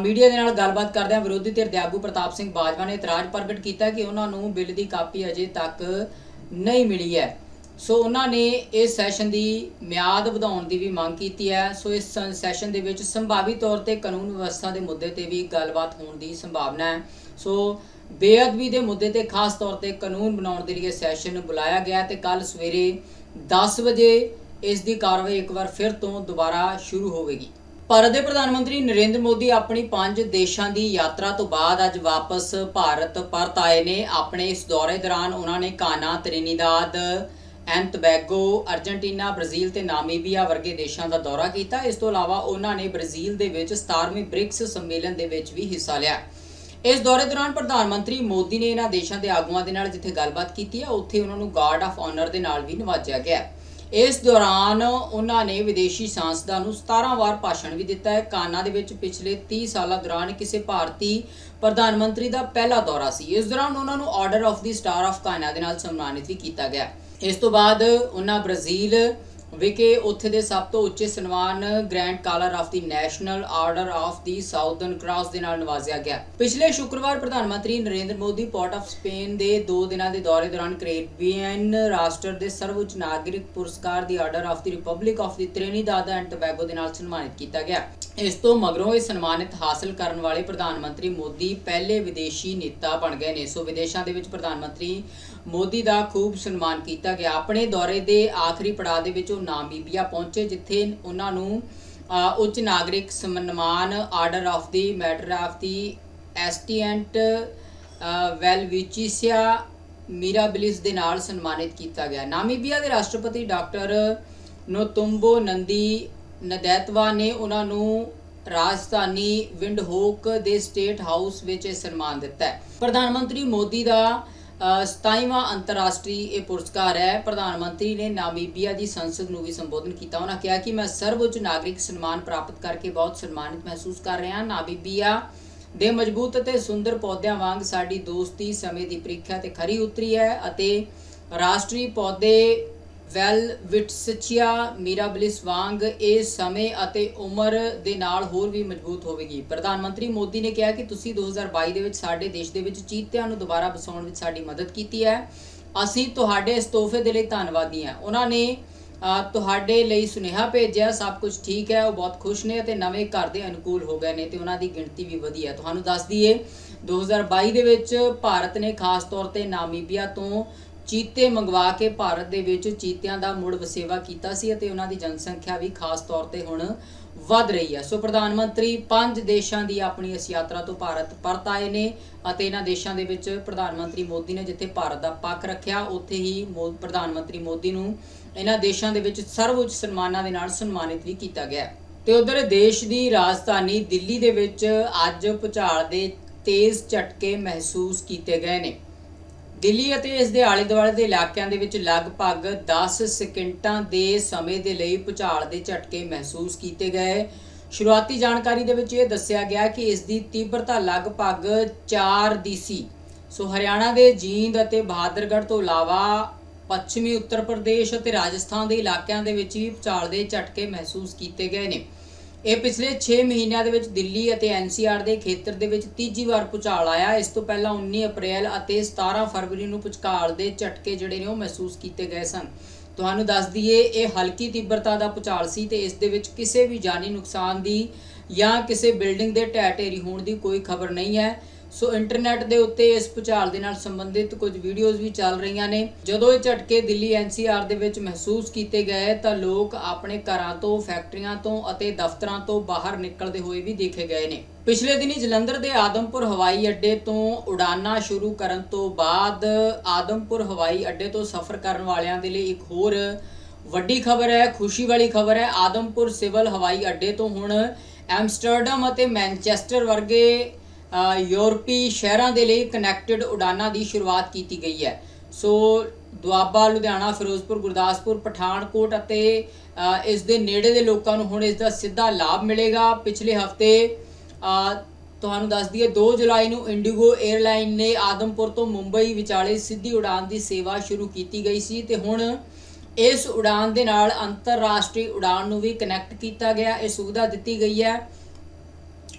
ਮੀਡੀਆ ਦੇ ਨਾਲ ਗੱਲਬਾਤ ਕਰਦਿਆਂ ਵਿਰੋਧੀ ਧਿਰ ਦੇ ਆਗੂ ਪ੍ਰਤਾਪ ਸਿੰਘ ਬਾਜਵਾ ਨੇ ਇਤਰਾਜ਼ ਪ੍ਰਗਟ ਕੀਤਾ ਕਿ ਉਹਨਾਂ ਨੂੰ ਬਿੱਲ ਦੀ ਕਾਪੀ ਅਜੇ ਤੱਕ ਨਹੀਂ ਮਿਲੀ ਹੈ। ਸੋ ਉਹਨਾਂ ਨੇ ਇਸ ਸੈਸ਼ਨ ਦੀ ਮਿਆਦ ਵਧਾਉਣ ਦੀ ਵੀ ਮੰਗ ਕੀਤੀ ਹੈ। ਸੋ ਇਸ ਸ- ਸੈਸ਼ਨ ਦੇ ਵਿੱਚ ਸੰਭਾਵੀ ਤੌਰ ਤੇ ਕਾਨੂੰਨ ਵਿਵਸਥਾ ਦੇ ਮੁੱਦੇ ਤੇ ਵੀ ਗੱਲਬਾਤ ਹੋਣ ਦੀ ਸੰਭਾਵਨਾ ਹੈ। ਸੋ ਬੇਅਦਬੀ ਦੇ ਮੁੱਦੇ ਤੇ ਖਾਸ ਤੌਰ ਤੇ ਕਾਨੂੰਨ ਬਣਾਉਣ ਦੇ ਲਈ ਇਹ ਸੈਸ਼ਨ ਬੁਲਾਇਆ ਗਿਆ ਤੇ ਕੱਲ ਸਵੇਰੇ 10 ਵਜੇ ਇਸ ਦੀ ਕਾਰਵਾਈ ਇੱਕ ਵਾਰ ਫਿਰ ਤੋਂ ਦੁਬਾਰਾ ਸ਼ੁਰੂ ਹੋਵੇਗੀ। ਭਾਰਤ ਦੇ ਪ੍ਰਧਾਨ ਮੰਤਰੀ ਨਰਿੰਦਰ ਮੋਦੀ ਆਪਣੀ ਪੰਜ ਦੇਸ਼ਾਂ ਦੀ ਯਾਤਰਾ ਤੋਂ ਬਾਅਦ ਅੱਜ ਵਾਪਸ ਭਾਰਤ ਪਰਤ ਆਏ ਨੇ। ਆਪਣੇ ਇਸ ਦੌਰੇ ਦੌਰਾਨ ਉਹਨਾਂ ਨੇ Ghana, Trinidad and Tobago Argentina Brazil ਤੇ ਨਾਮੀਬੀਆ ਵਰਗੇ ਦੇਸ਼ਾਂ ਦਾ ਦੌਰਾ ਕੀਤਾ। ਇਸ ਤੋਂ ਇਲਾਵਾ ਉਹਨਾਂ ਨੇ ਬ੍ਰਾਜ਼ੀਲ ਦੇ ਵਿੱਚ 17ਵੇਂ ਬ੍ਰਿਕਸ ਸੰਮੇਲਨ ਦੇ ਵਿੱਚ ਵੀ ਹਿੱਸਾ ਲਿਆ। ਇਸ ਦੌਰੇ ਦੌਰਾਨ ਪ੍ਰਧਾਨ ਮੰਤਰੀ ਮੋਦੀ ਨੇ ਇਹਨਾਂ ਦੇਸ਼ਾਂ ਦੇ ਆਗੂਆਂ ਦੇ ਨਾਲ ਜਿੱਥੇ ਗੱਲਬਾਤ ਕੀਤੀ ਹੈ, ਉੱਥੇ ਉਹਨਾਂ ਨੂੰ ਗਾਰਡ ਆਫ ਆਨਰ ਦੇ ਨਾਲ ਵੀ ਨਿਵਾਜਿਆ ਗਿਆ ਇਸ ਦੌਰਾਨ ਉਹਨਾਂ ਨੇ ਵਿਦੇਸ਼ੀ ਸਾਂਸਦਾਂ ਨੂੰ 17 ਵਾਰ ਭਾਸ਼ਣ ਵੀ ਦਿੱਤਾ ਹੈ। ਕਾਨਾ ਦੇ ਵਿੱਚ ਪਿਛਲੇ 30 ਸਾਲਾਂ ਦੌਰਾਨ ਕਿਸੇ ਭਾਰਤੀ ਪ੍ਰਧਾਨ ਮੰਤਰੀ ਦਾ ਪਹਿਲਾ ਦੌਰਾ ਸੀ। ਇਸ ਦੌਰਾਨ ਉਹਨਾਂ ਨੂੰ order of the star of Ghana ਦੇ ਨਾਲ ਸਨਮਾਨਿਤ ਵੀ ਕੀਤਾ ਗਿਆ। ਇਸ ਤੋਂ ਬਾਅਦ ਉਹਨਾਂ ਬ੍ਰਾਜ਼ੀਲ ਵਿਖੇ ਉੱਥੇ ਦੇ ਸਭ ਤੋਂ ਉੱਚੇ ਸਨਮਾਨ grand collar of the national order of the southern cross ਦੇ ਨਾਲ ਨਵਾਜ਼ਿਆ ਗਿਆ। ਪਿਛਲੇ ਸ਼ੁੱਕਰਵਾਰ ਪ੍ਰਧਾਨ ਮੰਤਰੀ Narinder Modi port of Spain ਦੇ 2 ਦਿਨਾਂ ਦੇ ਦੌਰੇ ਦੌਰਾਨ ਕੈਰੇਬੀਅਨ ਰਾਸ਼ਟਰ ਦੇ ਸਰਵਉੱਚ ਨਾਗਰਿਕ ਪੁਰਸਕਾਰ ਦੀ order of the republic of the Trinidad and Tobago ਦੇ ਨਾਲ ਸਨਮਾਨਿਤ ਕੀਤਾ ਗਿਆ। ਇਸ ਤੋਂ ਮਗਰੋਂ ਇਹ ਸਨਮਾਨਿਤ ਹਾਸਲ ਕਰਨ ਵਾਲੇ ਪ੍ਰਧਾਨ ਮੰਤਰੀ ਮੋਦੀ ਪਹਿਲੇ ਵਿਦੇਸ਼ੀ ਨੇਤਾ ਬਣ ਗਏ ਨੇ। ਸੋ ਵਿਦੇਸ਼ਾਂ ਦੇ ਵਿੱਚ ਪ੍ਰਧਾਨ ਮੰਤਰੀ ਮੋਦੀ ਦਾ ਖੂਬ ਸਨਮਾਨ ਕੀਤਾ ਗਿਆ। ਆਪਣੇ ਦੌਰੇ ਦੇ ਆਖਰੀ ਪੜਾਅ ਦੇ ਵਿੱਚ ਉਹ ਨਾਮੀਬੀਆ ਪਹੁੰਚੇ, ਜਿੱਥੇ ਉਹਨਾਂ ਨੂੰ ਉੱਚ ਨਾਗਰਿਕ ਸਨਮਾਨ, order of the, matter of the, ancient Welwitschia mirabilis ਦੇ ਨਾਲ ਸਨਮਾਨਿਤ ਕੀਤਾ ਗਿਆ। ਨਾਮੀਬੀਆ ਦੇ ਰਾਸ਼ਟਰਪਤੀ ਡਾਕਟਰ ਨੋਤੁੰਬੋ ਨੰਦੀ ਨਦੈਤਵਾ ਨੇ ਉਹਨਾਂ ਨੂੰ ਰਾਜਧਾਨੀ ਵਿੰਡਹੋਕ ਦੇ ਸਟੇਟ ਹਾਊਸ ਵਿੱਚ ਇਹ ਸਨਮਾਨ ਦਿੱਤਾ ਹੈ। ਪ੍ਰਧਾਨ ਮੰਤਰੀ ਮੋਦੀ ਦਾ 27ਵਾਂ ਅੰਤਰਰਾਸ਼ਟਰੀ ਇਹ ਪੁਰਸਕਾਰ ਹੈ। ਪ੍ਰਧਾਨ ਮੰਤਰੀ ਨੇ ਨਾਮੀਬੀਆ ਦੀ ਸੰਸਦ ਨੂੰ ਵੀ ਸੰਬੋਧਨ ਕੀਤਾ। ਉਹਨਾਂ ਕਿਹਾ ਕਿ ਮੈਂ ਸਰਵਉੱਚ ਨਾਗਰਿਕ ਸਨਮਾਨ ਪ੍ਰਾਪਤ ਕਰਕੇ ਬਹੁਤ ਸਨਮਾਨਿਤ ਮਹਿਸੂਸ ਕਰ ਰਿਹਾ ਹਾਂ। ਨਾਮੀਬੀਆ ਦੇ ਮਜ਼ਬੂਤ ਅਤੇ ਸੁੰਦਰ ਪੌਦਿਆਂ ਵਾਂਗ ਸਾਡੀ ਦੋਸਤੀ ਸਮੇਂ ਦੀ ਪ੍ਰੀਖਿਆ ਤੇ ਖਰੀ ਉਤਰੀ ਹੈ ਅਤੇ ਰਾਸ਼ਟਰੀ ਪੌਦੇ ਵੈਲ ਵਿਟਸਚੀਆ ਮੀਰਾਬਲਿਸ ਵਾਂਗ ਇਹ ਸਮੇਂ ਅਤੇ ਉਮਰ ਦੇ ਨਾਲ ਹੋਰ ਵੀ ਮਜ਼ਬੂਤ ਹੋਵੇਗੀ। ਪ੍ਰਧਾਨ ਮੰਤਰੀ ਮੋਦੀ ਨੇ ਕਿਹਾ ਕਿ ਤੁਸੀਂ 2022 ਦੇ ਵਿੱਚ ਸਾਡੇ ਦੇਸ਼ ਦੇ ਵਿੱਚ ਚੀਤਿਆਂ ਨੂੰ ਦੁਬਾਰਾ ਵਸਾਉਣ ਵਿੱਚ ਸਾਡੀ ਮਦਦ ਕੀਤੀ ਹੈ। ਅਸੀਂ ਤੁਹਾਡੇ ਇਸ ਤੋਹਫੇ ਦੇ ਲਈ ਧੰਨਵਾਦੀ ਹਾਂ। ਉਹਨਾਂ ਨੇ ਤੁਹਾਡੇ ਲਈ ਸੁਨੇਹਾ ਭੇਜਿਆ, ਸਭ ਕੁਝ ਠੀਕ ਹੈ, ਉਹ ਬਹੁਤ ਖੁਸ਼ ਨੇ ਅਤੇ ਨਵੇਂ ਘਰ ਦੇ ਅਨੁਕੂਲ ਹੋ ਗਏ ਨੇ ਤੇ ਉਹਨਾਂ ਦੀ ਗਿਣਤੀ ਵੀ ਵਧੀ ਹੈ। ਤੁਹਾਨੂੰ ਦੱਸ ਦਈਏ 2022 ਦੇ ਵਿੱਚ ਭਾਰਤ ਨੇ ਖਾਸ ਤੌਰ ਤੇ ਨਾਮੀਬੀਆ ਤੋਂ ਚੀਤੇ ਮੰਗਵਾ ਕੇ ਭਾਰਤ ਦੇ ਵਿੱਚ ਚੀਤਿਆਂ ਦਾ ਮੁੜ ਵਸੇਵਾ ਕੀਤਾ ਸੀ ਅਤੇ ਉਹਨਾਂ ਦੀ ਜਨਸੰਖਿਆ ਵੀ ਖਾਸ ਤੌਰ ਤੇ ਹੁਣ ਵੱਧ ਰਹੀ ਹੈ ਸੋ ਪ੍ਰਧਾਨ ਮੰਤਰੀ, ਪੰਜ ਦੇਸ਼ਾਂ ਦੀ ਆਪਣੀ ਇਸ ਯਾਤਰਾ ਤੋਂ ਭਾਰਤ ਪਰਤ ਆਏ ਨੇ ਅਤੇ ਇਹਨਾਂ ਦੇਸ਼ਾਂ ਦੇ ਵਿੱਚ ਪ੍ਰਧਾਨ ਮੰਤਰੀ ਮੋਦੀ ਨੇ ਜਿੱਥੇ ਭਾਰਤ ਦਾ ਪੱਖ ਰੱਖਿਆ, ਉੱਥੇ ਹੀ ਮੋ- ਪ੍ਰਧਾਨ ਮੰਤਰੀ ਮੋਦੀ ਨੂੰ ਇਹਨਾਂ ਦੇਸ਼ਾਂ ਦੇ ਵਿੱਚ ਸਰਵਉੱਚ ਸਨਮਾਨਾਂ ਦੇ ਨਾਲ ਸਨਮਾਨਿਤ ਵੀ ਕੀਤਾ ਗਿਆ ਹੈ। ਤੇ ਉਧਰ ਦੇਸ਼ ਦੀ ਰਾਜਧਾਨੀ ਦਿੱਲੀ ਦੇ ਵਿੱਚ ਅੱਜ ਭੁਚਾਲ ਦੇ ਤੇਜ਼ ਝਟਕੇ ਮਹਿਸੂਸ ਕੀਤੇ ਗਏ ਨੇ ਦਿੱਲੀ ਅਤੇ ਇਸ ਦੇ ਆਲੇ ਦੁਆਲੇ ਦੇ ਇਲਾਕਿਆਂ ਦੇ ਵਿੱਚ ਲਗਭਗ 10 ਸਕਿੰਟਾਂ ਦੇ ਸਮੇਂ ਦੇ ਲਈ ਭੁਚਾਲ ਦੇ ਝਟਕੇ ਮਹਿਸੂਸ ਕੀਤੇ ਗਏ। ਸ਼ੁਰੂਆਤੀ ਜਾਣਕਾਰੀ ਦੇ ਵਿੱਚ ਇਹ ਦੱਸਿਆ ਗਿਆ ਕਿ ਇਸ ਦੀ ਤੀਬਰਤਾ ਲਗਭਗ 4 ਦੀ ਸੀ। ਸੋ ਹਰਿਆਣਾ ਦੇ ਜੀਂਦ ਅਤੇ ਬਹਾਦਰਗੜ੍ਹ ਤੋਂ ਇਲਾਵਾ ਪੱਛਮੀ ਉੱਤਰ ਪ੍ਰਦੇਸ਼ ਅਤੇ ਰਾਜਸਥਾਨ ਦੇ ਇਲਾਕਿਆਂ ਦੇ ਵਿੱਚ ਵੀ ਭੁਚਾਲ ਦੇ ਝਟਕੇ ਮਹਿਸੂਸ ਕੀਤੇ ਗਏ ਨੇ। ਇਹ ਪਿਛਲੇ 6 ਮਹੀਨਿਆਂ ਦੇ ਵਿੱਚ ਦਿੱਲੀ ਅਤੇ ਐਨਸੀਆਰ ਦੇ ਖੇਤਰ ਦੇ ਵਿੱਚ ਤੀਜੀ ਵਾਰ ਭੁਚਾਲ ਆਇਆ। ਇਸ ਤੋਂ ਪਹਿਲਾਂ 19 ਅਪ੍ਰੈਲ ਅਤੇ 17 ਫਰਵਰੀ ਨੂੰ ਭੁਚਾਲ ਦੇ ਝਟਕੇ ਜਿਹੜੇ ਨੇ ਉਹ ਮਹਿਸੂਸ ਕੀਤੇ ਗਏ ਸਨ। ਤੁਹਾਨੂੰ ਦੱਸ ਦਈਏ, ਇਹ ਹਲਕੀ ਤੀਬਰਤਾ ਦਾ ਭੁਚਾਲ ਸੀ ਤੇ ਇਸ ਦੇ ਵਿੱਚ ਕਿਸੇ ਵੀ ਜਾਨੀ ਨੁਕਸਾਨ ਦੀ ਜਾਂ ਕਿਸੇ ਬਿਲਡਿੰਗ ਦੇ ਢਹਿ ਢੇਰੀ ਹੋਣ ਦੀ ਕੋਈ ਖਬਰ ਨਹੀਂ ਹੈ। ਸੋ ਇੰਟਰਨੈਟ ਦੇ ਉੱਤੇ ਇਸ ਭੁਚਾਲ ਦੇ ਨਾਲ ਸੰਬੰਧਿਤ ਕੁਝ ਵੀਡੀਓਜ਼ ਵੀ ਚੱਲ ਰਹੀਆਂ ਨੇ। ਜਦੋਂ ਇਹ ਝਟਕੇ ਦਿੱਲੀ ਐਨਸੀਆਰ ਦੇ ਵਿੱਚ ਮਹਿਸੂਸ ਕੀਤੇ ਗਏ, ਤਾਂ ਲੋਕ ਆਪਣੇ ਘਰਾਂ ਤੋਂ, ਫੈਕਟਰੀਆਂ ਤੋਂ ਅਤੇ ਦਫ਼ਤਰਾਂ ਤੋਂ ਬਾਹਰ ਨਿਕਲਦੇ ਹੋਏ ਵੀ ਦੇਖੇ ਗਏ ਨੇ। ਪਿਛਲੇ ਦਿਨੀ ਜਲੰਧਰ ਦੇ ਆਦਮਪੁਰ ਹਵਾਈ ਅੱਡੇ ਤੋਂ ਉਡਾਨਾਂ ਸ਼ੁਰੂ ਕਰਨ ਤੋਂ ਬਾਅਦ ਆਦਮਪੁਰ ਹਵਾਈ ਅੱਡੇ ਤੋਂ ਸਫ਼ਰ ਕਰਨ ਵਾਲਿਆਂ ਦੇ ਲਈ ਇੱਕ ਹੋਰ ਵੱਡੀ ਖਬਰ ਹੈ, ਖੁਸ਼ੀ ਵਾਲੀ ਖਬਰ ਹੈ। ਆਦਮਪੁਰ ਸਿਵਲ ਹਵਾਈ ਅੱਡੇ ਤੋਂ ਹੁਣ ਐਮਸਟਰਡਮ ਅਤੇ ਮੈਨਚੈਸਟਰ ਵਰਗੇ ਯੂਰਪੀ ਸ਼ਹਿਰਾਂ ਦੇ ਲਈ ਕਨੈਕਟਡ ਉਡਾਨਾਂ ਦੀ ਸ਼ੁਰੂਆਤ ਕੀਤੀ ਗਈ ਹੈ। ਸੋ ਦੁਆਬਾ, ਲੁਧਿਆਣਾ, ਫਿਰੋਜ਼ਪੁਰ, ਗੁਰਦਾਸਪੁਰ, ਪਠਾਨਕੋਟ ਅਤੇ ਇਸ ਦੇ ਨੇੜੇ ਦੇ ਲੋਕਾਂ ਨੂੰ ਹੁਣ ਇਸ ਦਾ ਸਿੱਧਾ ਲਾਭ ਮਿਲੇਗਾ। ਪਿਛਲੇ ਹਫ਼ਤੇ ਤੁਹਾਨੂੰ ਦੱਸ ਦਈਏ 2 ਜੁਲਾਈ ਨੂੰ ਇੰਡੀਗੋ 에ਅਰਲਾਈਨ ਨੇ ਆਦਮਪੁਰ ਤੋਂ ਮੁੰਬਈ ਵਿਚਾਲੇ ਸਿੱਧੀ ਉਡਾਨ ਦੀ ਸੇਵਾ ਸ਼ੁਰੂ ਕੀਤੀ ਗਈ ਸੀ ਤੇ ਹੁਣ ਇਸ ਉਡਾਨ ਦੇ ਨਾਲ ਅੰਤਰਰਾਸ਼ਟਰੀ ਉਡਾਨ ਨੂੰ ਵੀ ਕਨੈਕਟ ਕੀਤਾ ਗਿਆ। ਇਹ ਸੁਵਿਧਾ ਦਿੱਤੀ ਗਈ ਹੈ।